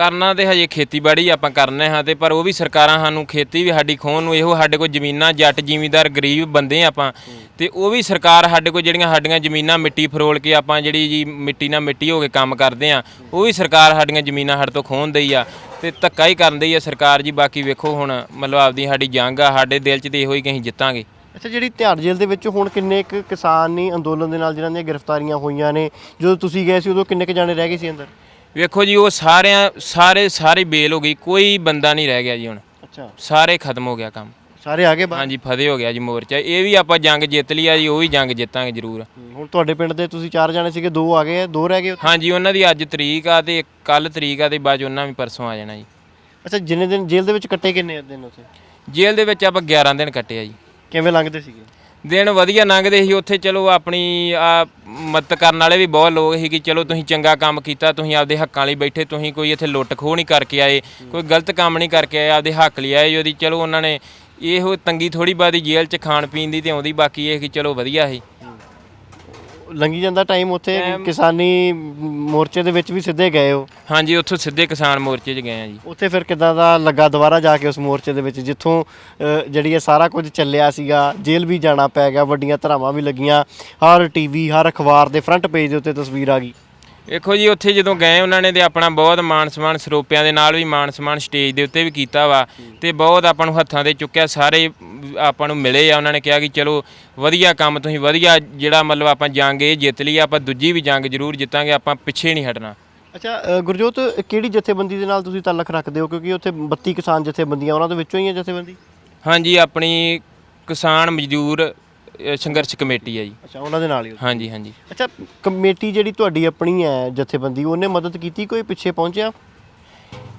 ਕਰਨਾ ਤੇ ਹਜੇ ਖੇਤੀਬਾੜੀ ਆਪਾਂ ਕਰਨੇ ਹਾਂ ਤੇ, ਪਰ ਉਹ ਵੀ ਸਰਕਾਰਾਂ ਸਾਨੂੰ ਖੇਤੀ ਵੀ ਸਾਡੀ ਖੋਣ ਨੂੰ ਇਹੋ ਸਾਡੇ ਕੋਲ ਜ਼ਮੀਨਾਂ, ਜੱਟ ਜ਼ਿਮੀਂਦਾਰ, ਗਰੀਬ ਬੰਦੇ ਆਪਾਂ। ਤੇ ਉਹ ਵੀ ਸਰਕਾਰ ਸਾਡੇ ਕੋਲ ਜਿਹੜੀਆਂ ਸਾਡੀਆਂ ਜ਼ਮੀਨਾਂ ਮਿੱਟੀ ਫਰੋਲ ਕੇ ਆਪਾਂ ਜਿਹੜੀ ਜੀ ਮਿੱਟੀ ਨਾਲ ਮਿੱਟੀ ਹੋ ਕੇ ਕੰਮ ਕਰਦੇ ਆ ਉਹ ਵੀ ਸਰਕਾਰ ਸਾਡੀਆਂ ਜ਼ਮੀਨਾਂ ਸਾਡੇ ਤੋਂ ਖੋਹਣ ਦਈ ਆ। ਤੇ ਧੱਕਾ ਹੀ ਕਰਨ ਦਈ ਆ ਸਰਕਾਰ ਜੀ, ਬਾਕੀ ਵੇਖੋ ਹੁਣ ਮਤਲਬ ਆਪਦੀ ਸਾਡੀ ਜੰਗ ਆ, ਸਾਡੇ ਦਿਲ 'ਚ ਤੇ ਇਹੋ ਹੀ ਕਿ ਅਸੀਂ ਜਿੱਤਾਂਗੇ। ਅੱਛਾ, ਜਿਹੜੀ ਤਿਹਾੜ ਜੇਲ੍ਹ ਦੇ ਵਿੱਚ ਹੁਣ ਕਿੰਨੇ ਕੁ ਕਿਸਾਨ ਨੇ ਅੰਦੋਲਨ ਦੇ ਨਾਲ ਜਿਨ੍ਹਾਂ ਦੀਆਂ ਗ੍ਰਿਫਤਾਰੀਆਂ ਹੋਈਆਂ ਨੇ, ਜਦੋਂ ਤੁਸੀਂ ਗਏ ਸੀ ਉਦੋਂ ਕਿੰਨੇ ਕੁ ਜਾਣੇ ਰਹਿ ਗਏ ਸੀ ਅੰਦਰ? ਵੇਖੋ ਜੀ ਉਹ ਸਾਰਿਆਂ ਸਾਰੇ ਸਾਰੇ ਬੇਲ ਹੋ ਗਈ ਕੋਈ ਬੰਦਾ ਨਹੀਂ ਰਹਿ ਗਿਆ ਜੀ ਹੁਣ। ਅੱਛਾ। ਸਾਰੇ ਖਤਮ ਹੋ ਗਿਆ ਕੰਮ। ਸਾਰੇ ਆ ਗਏ ਬਾਹਰ? ਹਾਂਜੀ ਫਤਿਹ ਹੋ ਗਿਆ ਜੀ ਮੋਰਚਾ। ਇਹ ਵੀ ਆਪਾਂ ਜੰਗ ਜਿੱਤ ਲਈ ਆ ਜੀ ਉਹ ਵੀ ਜੰਗ ਜਿੱਤਾਂਗੇ ਜ਼ਰੂਰ। ਹੁਣ ਤੁਹਾਡੇ ਪਿੰਡ ਦੇ ਤੁਸੀਂ ਚਾਰ ਜਾਣੇ ਸੀਗੇ ਦੋ ਆ ਗਏ ਆ ਦੋ ਰਹਿ ਗਏ ਉੱਥੇ। ਹਾਂਜੀ ਉਹਨਾਂ ਦੀ ਅੱਜ ਤਰੀਕ ਆ ਤੇ ਕੱਲ ਤਰੀਕ ਆ ਤੇ ਬਾਅਦ 'ਚ ਉਹਨਾਂ ਵੀ ਪਰਸੋਂ ਆ ਜਾਣਾ ਜੀ। ਅੱਛਾ ਜਿੰਨੇ ਦਿਨ ਜੇਲ੍ਹ ਦੇ ਵਿੱਚ ਕੱਟੇ ਕਿੰਨੇ ਦਿਨ ਉੱਥੇ? ਜੇਲ੍ਹ ਦੇ ਵਿੱਚ ਆਪਾਂ 11 ਦਿਨ ਕੱਟੇ ਆ ਜੀ। ਕਿਵੇਂ ਲੰਘਦੇ ਸੀਗੇ? ਦਿਨ ਵਧੀਆ ਲੰਘਦੇ ਸੀ, ਉੱਥੇ ਚਲੋ ਆਪਣੀ ਆ ਮਦਦ ਕਰਨ ਵਾਲੇ ਵੀ ਬਹੁਤ ਲੋਕ ਸੀ ਕਿ ਚਲੋ ਤੁਸੀਂ ਚੰਗਾ ਕੰਮ ਕੀਤਾ, ਤੁਸੀਂ ਆਪਦੇ ਹੱਕਾਂ ਲਈ ਬੈਠੇ, ਤੁਸੀਂ ਕੋਈ ਇੱਥੇ ਲੁੱਟ ਖੋਹ ਨਹੀਂ ਕਰਕੇ ਆਏ, ਕੋਈ ਗਲਤ ਕੰਮ ਨਹੀਂ ਕਰਕੇ ਆਏ, ਆਪਦੇ ਹੱਕ ਲਈ ਆਏ, ਉਹਦੀ ਚਲੋ ਉਹਨਾਂ ਨੇ ਇਹੋ ਤੰਗੀ ਥੋੜੀ ਬਾਦੀ ਜੇਲ੍ਹ 'ਚ ਖਾਣ ਪੀਣ ਦੀ ਤੇ ਆਉਂਦੀ, ਬਾਕੀ ਇਹ ਕਿ ਚਲੋ ਵਧੀਆ ਸੀ। ਲੰਗੀ ਜਾਂਦਾ ਟਾਈਮ ਉੱਥੇ ਕਿਸਾਨੀ ਮੋਰਚੇ ਦੇ ਵਿੱਚ ਵੀ ਸਿੱਧੇ ਗਏ ਹੋ? ਹਾਂਜੀ ਉੱਥੋਂ ਸਿੱਧੇ ਕਿਸਾਨ ਮੋਰਚੇ 'ਚ ਗਏ ਆ ਜੀ। ਉੱਥੇ ਫਿਰ ਕਿਦਾਂ ਦਾ ਲੱਗਾ ਦੁਬਾਰਾ ਜਾ ਕੇ ਉਸ ਮੋਰਚੇ ਦੇ ਵਿੱਚ ਜਿੱਥੋਂ ਅ, ਜਿਹੜੀ ਇਹ ਸਾਰਾ ਕੁਝ ਚੱਲਿਆ ਸੀਗਾ ਜੇਲ੍ਹ ਵੀ ਜਾਣਾ ਪੈ ਗਿਆ ਵੱਡੀਆਂ ਧਰਾਵਾਂ ਵੀ ਲੱਗੀਆਂ ਹਰ ਟੀਵੀ ਹਰ ਅਖਬਾਰ ਦੇ ਫਰੰਟ ਪੇਜ ਦੇ ਉੱਤੇ ਤਸਵੀਰ ਆ ਗਈ। ਵੇਖੋ ਜੀ ਉੱਥੇ ਜਦੋਂ ਗਏ ਉਹਨਾਂ ਨੇ ਤੇ ਆਪਣਾ ਬਹੁਤ ਮਾਨ ਸਨਮਾਨ ਸਰੋਪਿਆਂ ਦੇ ਨਾਲ ਵੀ ਮਾਨ ਸਨਮਾਨ ਸਟੇਜ ਦੇ ਉੱਤੇ ਵੀ ਕੀਤਾ ਵਾ ਤੇ ਬਹੁਤ ਆਪਾਂ ਨੂੰ ਹੱਥਾਂ ਦੇ ਚੁੱਕਿਆ ਸਾਰੇ ਆਪਾਂ ਨੂੰ ਮਿਲੇ ਆ। ਉਹਨਾਂ ਨੇ ਕਿਹਾ ਕਿ ਚਲੋ ਵਧੀਆ ਕੰਮ ਤੁਸੀਂ ਵਧੀਆ ਜਿਹੜਾ ਮਤਲਬ ਆਪਾਂ ਜੰਗ ਇਹ ਜਿੱਤ ਲਈ ਆਪਾਂ ਦੂਜੀ ਵੀ ਜੰਗ ਜ਼ਰੂਰ ਜਿੱਤਾਂਗੇ ਆਪਾਂ ਪਿੱਛੇ ਨਹੀਂ ਹਟਣਾ। ਅੱਛਾ ਅ, ਗੁਰਜੋਤ ਕਿਹੜੀ ਜਥੇਬੰਦੀ ਦੇ ਨਾਲ ਤੁਸੀਂ ਤਾਲੁਕ ਰੱਖਦੇ ਹੋ? ਕਿਉਂਕਿ ਉੱਥੇ 32 ਕਿਸਾਨ ਜਥੇਬੰਦੀਆਂ ਉਹਨਾਂ ਦੇ ਵਿੱਚੋਂ ਹੀ ਹੈ ਜਥੇਬੰਦੀ? ਹਾਂਜੀ ਆਪਣੀ ਕਿਸਾਨ ਮਜ਼ਦੂਰ ਅ, ਸੰਘਰਸ਼ ਕਮੇਟੀ ਹੈ ਜੀ। ਅੱਛਾ ਉਹਨਾਂ ਦੇ ਨਾਲ ਹੀ ਹੋ। ਹਾਂਜੀ ਹਾਂਜੀ। ਅੱਛਾ ਕਮੇਟੀ ਜਿਹੜੀ ਤੁਹਾਡੀ ਆਪਣੀ ਹੈ ਜਥੇਬੰਦੀ ਉਹਨੇ ਮਦਦ ਕੀਤੀ ਕੋਈ ਪਿੱਛੇ ਪਹੁੰਚਿਆ?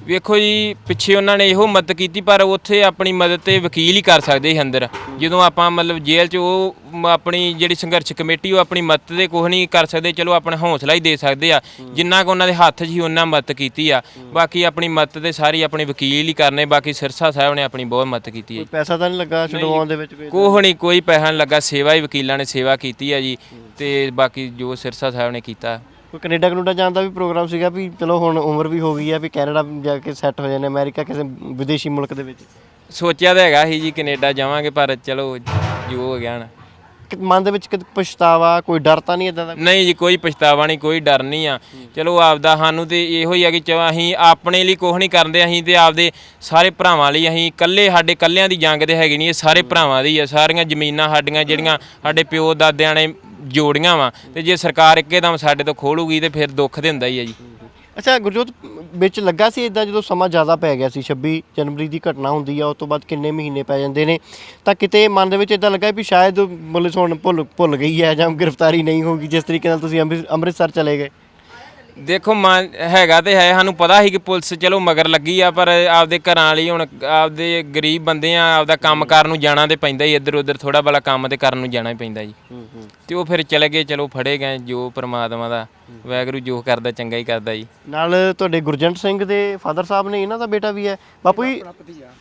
ਵੇਖੋ ਜੀ ਪਿੱਛੇ ਉਹਨਾਂ ਨੇ ਇਹੋ ਮਦਦ ਕੀਤੀ ਪਰ ਉੱਥੇ ਆਪਣੀ ਮਦਦ ਤੇ ਵਕੀਲ ਹੀ ਕਰ ਸਕਦੇ ਸੀ ਅੰਦਰ। ਜਦੋਂ ਆਪਾਂ ਮਤਲਬ ਜੇਲ੍ਹ 'ਚ ਉਹ ਮ- ਆਪਣੀ ਜਿਹੜੀ ਸੰਘਰਸ਼ ਕਮੇਟੀ ਉਹ ਆਪਣੀ ਮਦਦ ਦੇ ਕੁਝ ਨਹੀਂ ਕਰ ਸਕਦੇ ਚਲੋ ਆਪਣਾ ਹੌਸਲਾ ਹੀ ਦੇ ਸਕਦੇ ਆ। ਜਿੰਨਾ ਕੁ ਉਹਨਾਂ ਦੇ ਹੱਥ 'ਚ ਸੀ ਉਹਨਾਂ ਮਦਦ ਕੀਤੀ ਆ। ਬਾਕੀ ਆਪਣੀ ਮਦਦ ਤੇ ਸਾਰੀ ਆਪਣੇ ਵਕੀਲ ਹੀ ਕਰਨੇ ਬਾਕੀ ਸਿਰਸਾ ਸਾਹਿਬ ਨੇ ਆਪਣੀ ਬਹੁਤ ਮਦਦ ਕੀਤੀ ਹੈ ਕੋਈ ਪੈਸਾ ਤਾਂ ਨਹੀਂ ਲੱਗਾ ਛਡਵਾਉਣ ਦੇ ਵਿੱਚ ਕੋਈ? ਕੋਹ ਨਹੀਂ ਕੋਈ ਪੈਸਾ ਨਹੀਂ ਲੱਗਾ। ਸੇਵਾ ਹੀ ਵਕੀਲਾਂ ਨੇ ਸੇਵਾ ਕੀਤੀ ਆ ਜੀ। ਤੇ ਬਾਕੀ ਜੋ ਸਿਰਸਾ ਸਾਹਿਬ ਨੇ ਕੀਤਾ। ਕੋਈ ਕੈਨੇਡਾ ਕਨੂਡਾ ਜਾਣ ਦਾ ਵੀ ਪ੍ਰੋਗਰਾਮ ਸੀਗਾ ਵੀ ਚਲੋ ਹੁਣ ਉਮਰ ਵੀ ਹੋ ਗਈ ਹੈ ਵੀ ਕੈਨੇਡਾ ਜਾ ਕੇ ਸੈੱਟ ਹੋ ਜਾਣੇ ਅਮਰੀਕਾ ਕਿਸੇ ਵਿਦੇਸ਼ੀ ਮੁਲਕ ਦੇ ਵਿੱਚ। ਸੋਚਿਆ ਤਾਂ ਹੈਗਾ ਸੀ ਜੀ ਕੈਨੇਡਾ ਜਾਵਾਂਗੇ ਪਰ ਚਲੋ ਜੋ ਹੋ ਗਿਆ ਨਾ। ਕਿ ਮਨ ਦੇ ਵਿੱਚ ਕਦੇ ਪਛਤਾਵਾ ਕੋਈ ਡਰ ਤਾਂ ਨਹੀਂ ਇਦਾਂ ਦਾ? ਨਹੀਂ ਜੀ ਕੋਈ ਪਛਤਾਵਾ ਨਹੀਂ ਕੋਈ ਡਰ ਨਹੀਂ ਆ। ਚਲੋ ਆਪਦਾ ਸਾਨੂੰ ਤੇ ਇਹੋ ਹੀ ਆ ਕਿ ਚਲੋ ਅਸੀਂ ਆਪਣੇ ਲਈ ਕੁਝ ਨਹੀਂ ਕਰਦੇ ਅਸੀਂ ਤੇ ਆਪਦੇ ਸਾਰੇ ਭਰਾਵਾਂ ਲਈ ਅਸੀਂ ਇਕੱਲੇ ਸਾਡੇ ਇਕੱਲਿਆਂ ਦੀ ਜੰਗ ਤੇ ਹੈਗੀ ਨਹੀਂ ਇਹ ਸਾਰੇ ਭਰਾਵਾਂ ਦੀ ਆ ਸਾਰੀਆਂ ਜ਼ਮੀਨਾਂ ਸਾਡੀਆਂ ਜਿਹੜੀਆਂ ਸਾਡੇ ਪਿਓ ਦਾਦਿਆਂ ਨੇ ਜੋੜੀਆਂ ਵਾ ਤੇ ਜੇ ਸਰਕਾਰ ਇੱਕੇਦਮ ਸਾਡੇ ਤੋਂ ਖੋਲੂਗੀ ਤੇ ਫਿਰ ਦੁੱਖ ਤੇ ਹੁੰਦਾ ਹੀ ਹੈ ਜੀ। ਅੱਛਾ, ਗੁਰਜੋਤ, ਵਿੱਚ ਲੱਗਾ ਸੀ ਇਦਾਂ ਜਦੋਂ ਸਮਾਂ ਜ਼ਿਆਦਾ ਪੈ ਗਿਆ ਸੀ 26 ਜਨਵਰੀ ਦੀ ਘਟਨਾ ਹੁੰਦੀ ਆ, ਉਸ ਤੋਂ ਬਾਅਦ ਕਿੰਨੇ ਮਹੀਨੇ ਪੈ ਜਾਂਦੇ ਨੇ? ਤਾਂ ਕਿਤੇ ਮਨ ਦੇ ਵਿੱਚ ਇਦਾਂ ਲੱਗਾ ਵੀ ਸ਼ਾਇਦ ਪੁਲਿਸ ਹੁਣ ਭੁੱਲ ਭੁੱਲ ਗਈ ਹੈ ਜਾਂ ਗ੍ਰਿਫਤਾਰੀ ਨਹੀਂ ਹੋਗੀ ਜਿਸ ਤਰੀਕੇ ਨਾਲ ਤੁਸੀਂ ਅੰਮ੍ਰਿਤ- ਅੰਮ੍ਰਿਤਸਰ ਚਲੇ ਗਏ? ਦੇਖੋ ਮਨ ਹੈਗਾ ਤੇ ਹੈ ਸਾਨੂੰ ਪਤਾ ਸੀ ਕਿ ਪੁਲਿਸ ਚਲੋ ਮਗਰ ਲੱਗੀ ਆ ਪਰ ਆਪਦੇ ਘਰਾਂ ਲਈ ਹੁਣ ਆਪਦੇ ਗਰੀਬ ਬੰਦੇ ਆ ਆਪਦਾ ਕੰਮ ਕਰਨ ਨੂੰ ਜਾਣਾ ਤੇ ਪੈਂਦਾ ਹੀ ਇੱਧਰ ਉੱਧਰ ਥੋੜਾ ਬਲਾ ਕੰਮ ਤੇ ਕਰਨ ਨੂੰ ਜਾਣਾ ਹੀ ਪੈਂਦਾ ਜੀ। ਤੇ ਉਹ ਫਿਰ ਚਲੇ ਗਏ ਚਲੋ ਫੜੇ ਗਏ ਜੋ ਪ੍ਰਮਾਤਮਾ ਦਾ ਵੈਗਰੂ ਜੋ ਕਰਦਾ ਚੰਗਾ ਹੀ ਕਰਦਾ ਜੀ। ਨਾਲ ਤੁਹਾਡੇ ਗੁਰਜੰਟ ਸਿੰਘ ਦੇ ਫਾਦਰ ਸਾਹਿਬ ਨੇ ਇਹਨਾਂ ਦਾ ਬੇਟਾ ਵੀ ਹੈ। ਬਾਪੂ ਜੀ?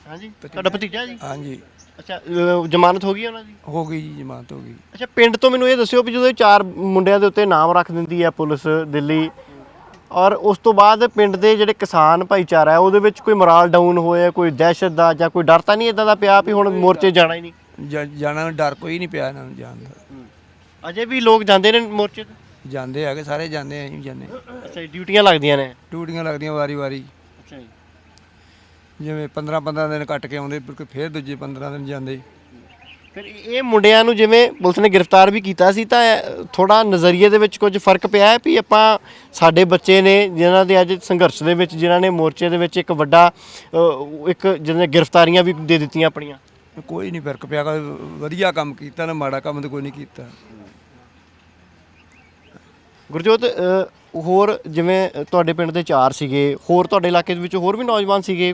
ਹਾਂਜੀ? ਤੁਹਾਡਾ ਭਤੀਜਾ ਜੀ? ਹਾਂਜੀ। ਅੱਛਾ ਅ, ਜ਼ਮਾਨਤ ਹੋ ਗਈ ਉਹਨਾਂ ਦੀ? ਹੋ ਗਈ ਜੀ ਜਮਾਨਤ ਹੋ ਗਈ। ਅੱਛਾ ਪਿੰਡ ਤੋਂ ਮੈਨੂੰ ਇਹ ਦੱਸਿਓ ਵੀ ਜਦੋਂ ਇਹ ਚਾਰ ਮੁੰਡਿਆਂ ਦੇ ਉੱਤੇ ਨਾਮ ਰੱਖ ਦਿੰਦੀ ਹੈ ਪੁਲਿਸ ਦਿੱਲੀ ਔਰ ਉਸ ਤੋਂ ਬਾਅਦ ਪਿੰਡ ਦੇ ਜਿਹੜੇ ਕਿਸਾਨ ਭਾਈਚਾਰਾ ਹੈ ਉਹਦੇ ਵਿੱਚ ਕੋਈ ਮੋਰਲ ਡਾਊਨ ਹੋਇਆ ਕੋਈ ਦਹਿਸ਼ਤ ਦਾ ਜਾਂ ਕੋਈ ਡਰ ਤਾਂ ਨਹੀਂ ਇਦਾਂ ਦਾ ਪਿਆ ਵੀ ਹੁਣ ਮੋਰਚੇ ਜਾਣਾ ਹੀ ਨਹੀਂ? ਜਾ- ਜਾਣਾ ਡਰ ਕੋਈ ਨਹੀਂ ਪਿਆ ਇਹਨਾਂ ਨੂੰ ਜਾਣ ਦਾ। ਅਜੇ ਵੀ ਲੋਕ ਜਾਂਦੇ ਨੇ ਮੋਰਚੇ ਤੇ? ਜਾਂਦੇ ਹੈਗੇ ਸਾਰੇ ਜਾਂਦੇ ਆ, ਅਸੀਂ ਵੀ ਜਾਂਦੇ ਅੱਛਾ ਜੀ, ਡਿਊਟੀਆਂ ਲੱਗਦੀਆਂ ਨੇ? ਡਿਊਟੀਆਂ ਲੱਗਦੀਆਂ ਵਾਰੀ ਵਾਰੀ। ਅੱਛਾ ਜੀ। ਜਿਵੇਂ 15 15 ਦਿਨ ਕੱਟ ਕੇ ਆਉਂਦੇ ਫਿਰ ਫੇਰ ਦੂਜੇ 15 ਦਿਨ ਜਾਂਦੇ। ਫਿਰ ਇਹ ਮੁੰਡਿਆਂ ਨੂੰ ਜਿਵੇਂ ਪੁਲਿਸ ਨੇ ਗ੍ਰਿਫਤਾਰ ਵੀ ਕੀਤਾ ਸੀ ਤਾਂ ਥੋੜਾ ਨਜ਼ਰੀਏ ਦੇ ਵਿੱਚ ਕੁਝ ਫ਼ਰਕ ਪਿਆ ਹੈ ਵੀ ਆਪਾਂ ਸਾਡੇ ਬੱਚੇ ਨੇ ਜਿਨ੍ਹਾਂ ਦੇ ਅੱਜ ਸੰਘਰਸ਼ ਦੇ ਵਿੱਚ ਜਿਨ੍ਹਾਂ ਨੇ ਮੋਰਚੇ ਦੇ ਵਿੱਚ ਇੱਕ ਵੱਡਾ ਇੱਕ ਜਿਹਨੇ ਗ੍ਰਿਫਤਾਰੀਆਂ ਵੀ ਦੇ ਦਿੱਤੀਆਂ ਆਪਣੀਆਂ। ਕੋਈ ਨਹੀਂ ਫ਼ਰਕ ਪਿਆ ਵਧੀਆ ਕੰਮ ਕੀਤਾ ਨਾ ਮਾੜਾ ਕੰਮ ਤਾਂ ਕੋਈ ਨਹੀਂ ਕੀਤਾ। ਗੁਰਜੋਤ ਹੋਰ ਜਿਵੇਂ ਤੁਹਾਡੇ ਪਿੰਡ ਦੇ ਚਾਰ ਸੀਗੇ ਹੋਰ ਤੁਹਾਡੇ ਇਲਾਕੇ ਦੇ ਵਿੱਚ ਹੋਰ ਵੀ ਨੌਜਵਾਨ ਸੀਗੇ?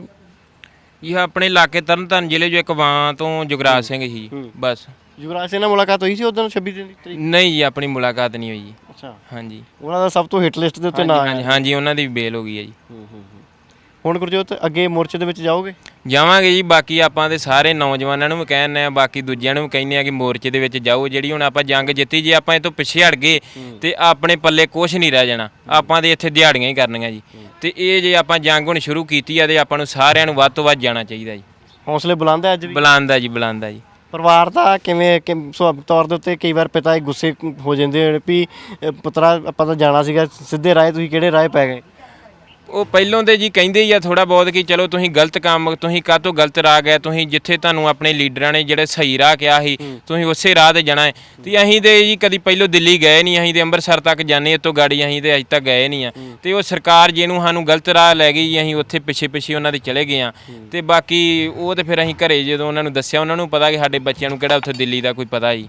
ਇਹ ਆਪਣੇ ਇਲਾਕੇ ਤਰਨਤਾਰਨ ਜ਼ਿਲ੍ਹੇ 'ਚੋਂ ਇੱਕ ਵਾਂ ਤੋਂ ਜੁਗਰਾਜ ਸਿੰਘ ਸੀ ਬਸ। ਯੁਵਰਾਜ ਸਿੰਘ ਨਾਲ ਮੁਲਾਕਾਤ ਹੋਈ ਸੀ ਉਦੋਂ 26 ਦਿਨ ਦੀ? ਤਰੀਕ ਨਹੀਂ ਜੀ ਆਪਣੀ ਮੁਲਾਕਾਤ ਨਹੀਂ ਹੋਈ ਜੀ। ਅੱਛਾ। ਹਾਂਜੀ। ਉਹਨਾਂ ਦਾ ਸਭ ਤੋਂ ਹਿੱਟ ਲਿਸਟ ਦੇ ਉੱਤੇ ਨਾਂ ਹਾਂਜੀ ਹਾਂਜੀ ਉਹਨਾਂ ਦੀ ਬੇਲ ਹੋ ਗਈ ਹੈ ਜੀ। ਹੁਣ ਗੁਰਜੋਤ ਅੱਗੇ ਮੋਰਚੇ ਦੇ ਵਿੱਚ ਜਾਓਗੇ? ਜਾਵਾਂਗੇ ਜੀ ਬਾਕੀ ਆਪਾਂ ਤੇ ਸਾਰੇ ਨੌਜਵਾਨਾਂ ਨੂੰ ਵੀ ਕਹਿੰਦੇ ਆ ਬਾਕੀ ਦੂਜਿਆਂ ਨੂੰ ਵੀ ਕਹਿੰਦੇ ਆ ਕਿ ਮੋਰਚੇ ਦੇ ਵਿੱਚ ਜਾਓ ਜਿਹੜੀ ਹੁਣ ਆਪਾਂ ਜੰਗ ਜਿੱਤੀ ਜੇ ਆਪਾਂ ਇਹ ਤੋਂ ਪਿੱਛੇ ਹਟ ਗਏ ਤੇ ਆਪਣੇ ਪੱਲੇ ਕੁਝ ਨਹੀਂ ਰਹਿ ਜਾਣਾ। ਆਪਾਂ ਦੇ ਇੱਥੇ ਦਿਹਾੜੀਆਂ ਹੀ ਕਰਨੀਆਂ ਜੀ। ਤੇ ਇਹ ਜੇ ਆਪਾਂ ਜੰਗ ਹੁਣ ਸ਼ੁਰੂ ਕੀਤੀ ਆ ਤੇ ਆਪਾਂ ਨੂੰ ਸਾਰਿਆਂ ਨੂੰ ਵੱਧ ਤੋਂ ਵੱਧ ਜਾਣਾ ਚਾਹੀਦਾ ਜੀ। ਹੌਸਲੇ ਬੁਲੰਦ ਹੈ ਅੱਜ ਵੀ? ਬੁਲਾਉਂਦਾ ਜੀ ਬੁਲਾਉਂਦਾ ਜੀ। ਪਰਿਵਾਰ ਦਾ ਕਿਵੇਂ ਕਿ ਸੁਭਾਵਿਕ ਤੌਰ ਦੇ ਉੱਤੇ ਕਈ ਵਾਰ ਪਿਤਾ ਇਹ ਗੁੱਸੇ ਹੋ ਜਾਂਦੇ ਨੇ ਵੀ ਪੁੱਤਰਾ ਆਪਾਂ ਤਾਂ ਜਾਣਾ ਸੀਗਾ ਸਿੱਧੇ ਰਾਹ ਤੁਸੀਂ ਕਿਹੜੇ ਰਾਹ ਪੈ ਗਏ? ਉਹ ਪਹਿਲੋਂ ਦੇ ਜੀ ਕਹਿੰਦੇ ਹੀ ਆ ਥੋੜਾ ਬਹੁਤ ਕਿ ਚਲੋ ਤੁਸੀਂ ਗਲਤ ਕੰਮ ਤੁਸੀਂ ਕਾਹਤੋਂ ਗਲਤ ਰਾਹ ਗਏ ਤੁਸੀਂ ਜਿੱਥੇ ਤੁਹਾਨੂੰ ਆਪਣੇ ਲੀਡਰਾਂ ਨੇ ਜਿਹੜੇ ਸਹੀ ਰਾਹ ਕਿਹਾ ਸੀ ਤੁਸੀਂ ਉਸੇ ਰਾਹ ਤੇ ਜਾਣਾ ਹੈ। ਤੇ ਅਸੀਂ ਤੇ ਜੀ ਕਦੀ ਪਹਿਲੋਂ ਦਿੱਲੀ ਗਏ ਨਹੀਂ ਅਸੀਂ ਤੇ ਅੰਮ੍ਰਿਤਸਰ ਤੱਕ ਜਾਣੇ ਇਤੋਂ ਗਾੜੀ ਅਸੀਂ ਤੇ ਅਜੇ ਤੱਕ ਗਏ ਨਹੀਂ ਆ। ਤੇ ਉਹ ਸਰਕਾਰ ਜਿਹਨੂੰ ਸਾਨੂੰ ਗਲਤ ਰਾਹ ਲੈ ਗਈ ਅਸੀਂ ਉੱਥੇ ਪਿੱਛੇ ਪਿੱਛੇ ਉਹਨਾਂ ਦੇ ਚਲੇ ਗਏ ਆ ਤੇ ਬਾਕੀ ਉਹ ਤੇ ਫਿਰ ਅਸੀਂ ਘਰੇ ਜਦੋਂ ਉਹਨਾਂ ਨੂੰ ਦੱਸਿਆ ਉਹਨਾਂ ਨੂੰ ਪਤਾ ਕਿ ਸਾਡੇ ਬੱਚਿਆਂ ਨੂੰ ਕਿਹੜਾ ਉੱਥੇ ਦਿੱਲੀ ਦਾ ਕੋਈ ਪਤਾ ਜੀ।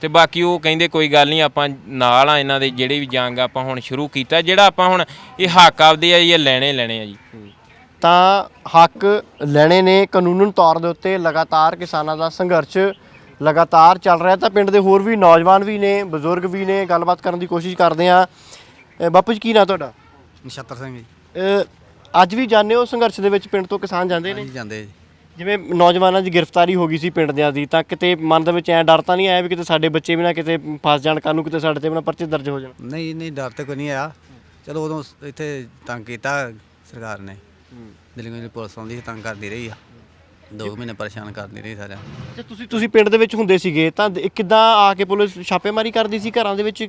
ਤੇ ਬਾਕੀ ਉਹ ਕਹਿੰਦੇ ਕੋਈ ਗੱਲ ਨਹੀਂ ਆਪਾਂ ਨਾਲ ਆ ਇਹਨਾਂ ਦੇ ਜਿਹੜੇ ਵੀ ਜੰਗ ਆਪਾਂ ਹੁਣ ਸ਼ੁਰੂ ਕੀਤਾ ਜਿਹੜਾ ਆਪਾਂ ਹੁਣ ਇਹ ਹੱਕ ਆਪਦੇ ਆ ਜੀ, ਇਹ ਲੈਣੇ ਲੈਣੇ ਆ ਜੀ। ਤਾਂ ਹੱਕ ਲੈਣੇ ਨੇ ਕਾਨੂੰਨ ਤੌਰ ਦੇ ਉੱਤੇ ਲਗਾਤਾਰ ਕਿਸਾਨਾਂ ਦਾ ਸੰਘਰਸ਼ ਲਗਾਤਾਰ ਚੱਲ ਰਿਹਾ। ਤਾਂ ਪਿੰਡ ਦੇ ਹੋਰ ਵੀ ਨੌਜਵਾਨ ਵੀ ਨੇ ਬਜ਼ੁਰਗ ਵੀ ਨੇ ਗੱਲਬਾਤ ਕਰਨ ਦੀ ਕੋਸ਼ਿਸ਼ ਕਰਦੇ ਆ ਬਾਪੂ ਜੀ ਕੀ ਨਾਂ ਤੁਹਾਡਾ? ਨਛੱਤਰ ਸਿੰਘ ਜੀ। ਅ, ਅੱਜ ਵੀ ਜਾਂਦੇ ਹੋ ਸੰਘਰਸ਼ ਦੇ ਵਿੱਚ ਪਿੰਡ ਤੋਂ ਕਿਸਾਨ ਜਾਂਦੇ ਨੇ? ਜੀ ਜਾਂਦੇ ਜੀ। ਜਿਵੇਂ ਨੌਜਵਾਨਾਂ ਦੀ ਗ੍ਰਿਫਤਾਰੀ ਹੋ ਗਈ ਸੀ ਪਿੰਡ ਦਿਆਂ ਦੀ ਤਾਂ ਕਿਤੇ ਮਨ ਦੇ ਵਿੱਚ ਐ ਡਰ ਤਾਂ ਨਹੀਂ ਆਇਆ ਵੀ ਕਿਤੇ ਸਾਡੇ ਬੱਚੇ ਵੀ ਨਾ ਕਿਤੇ ਫਸ ਜਾਣ ਕੱਲ੍ਹ ਨੂੰ ਕਿਤੇ ਸਾਡੇ ਤੇ ਵੀ ਨਾ ਪਰਚੇ ਦਰਜ ਹੋ ਜਾਣ? ਨਹੀਂ ਨਹੀਂ ਡਰ ਤੇ ਕੋਈ ਨਹੀਂ ਆਇਆ। ਚਲੋ ਉਦੋਂ ਇੱਥੇ ਤੰਗ ਕੀਤਾ ਸਰਕਾਰ ਨੇ। ਦਿੱਲੀ ਦੀ ਪੁਲਿਸ ਆਉਂਦੀ ਸੀ ਤੰਗ ਕਰਦੀ ਰਹੀ ਆ। ਦੋ ਕੁ ਮਹੀਨੇ ਪਰੇਸ਼ਾਨ ਕਰਦੀ ਰਹੀ ਸਾਰਿਆਂ ਨੂੰ। ਤੁਸੀਂ ਤੁਸੀਂ ਪਿੰਡ ਦੇ ਵਿੱਚ ਹੁੰਦੇ ਸੀਗੇ ਤਾਂ ਦ- ਕਿੱਦਾਂ ਆ ਕੇ ਪੁਲਿਸ ਛਾਪੇਮਾਰੀ ਕਰਦੀ ਸੀ ਘਰਾਂ ਦੇ ਵਿੱਚ?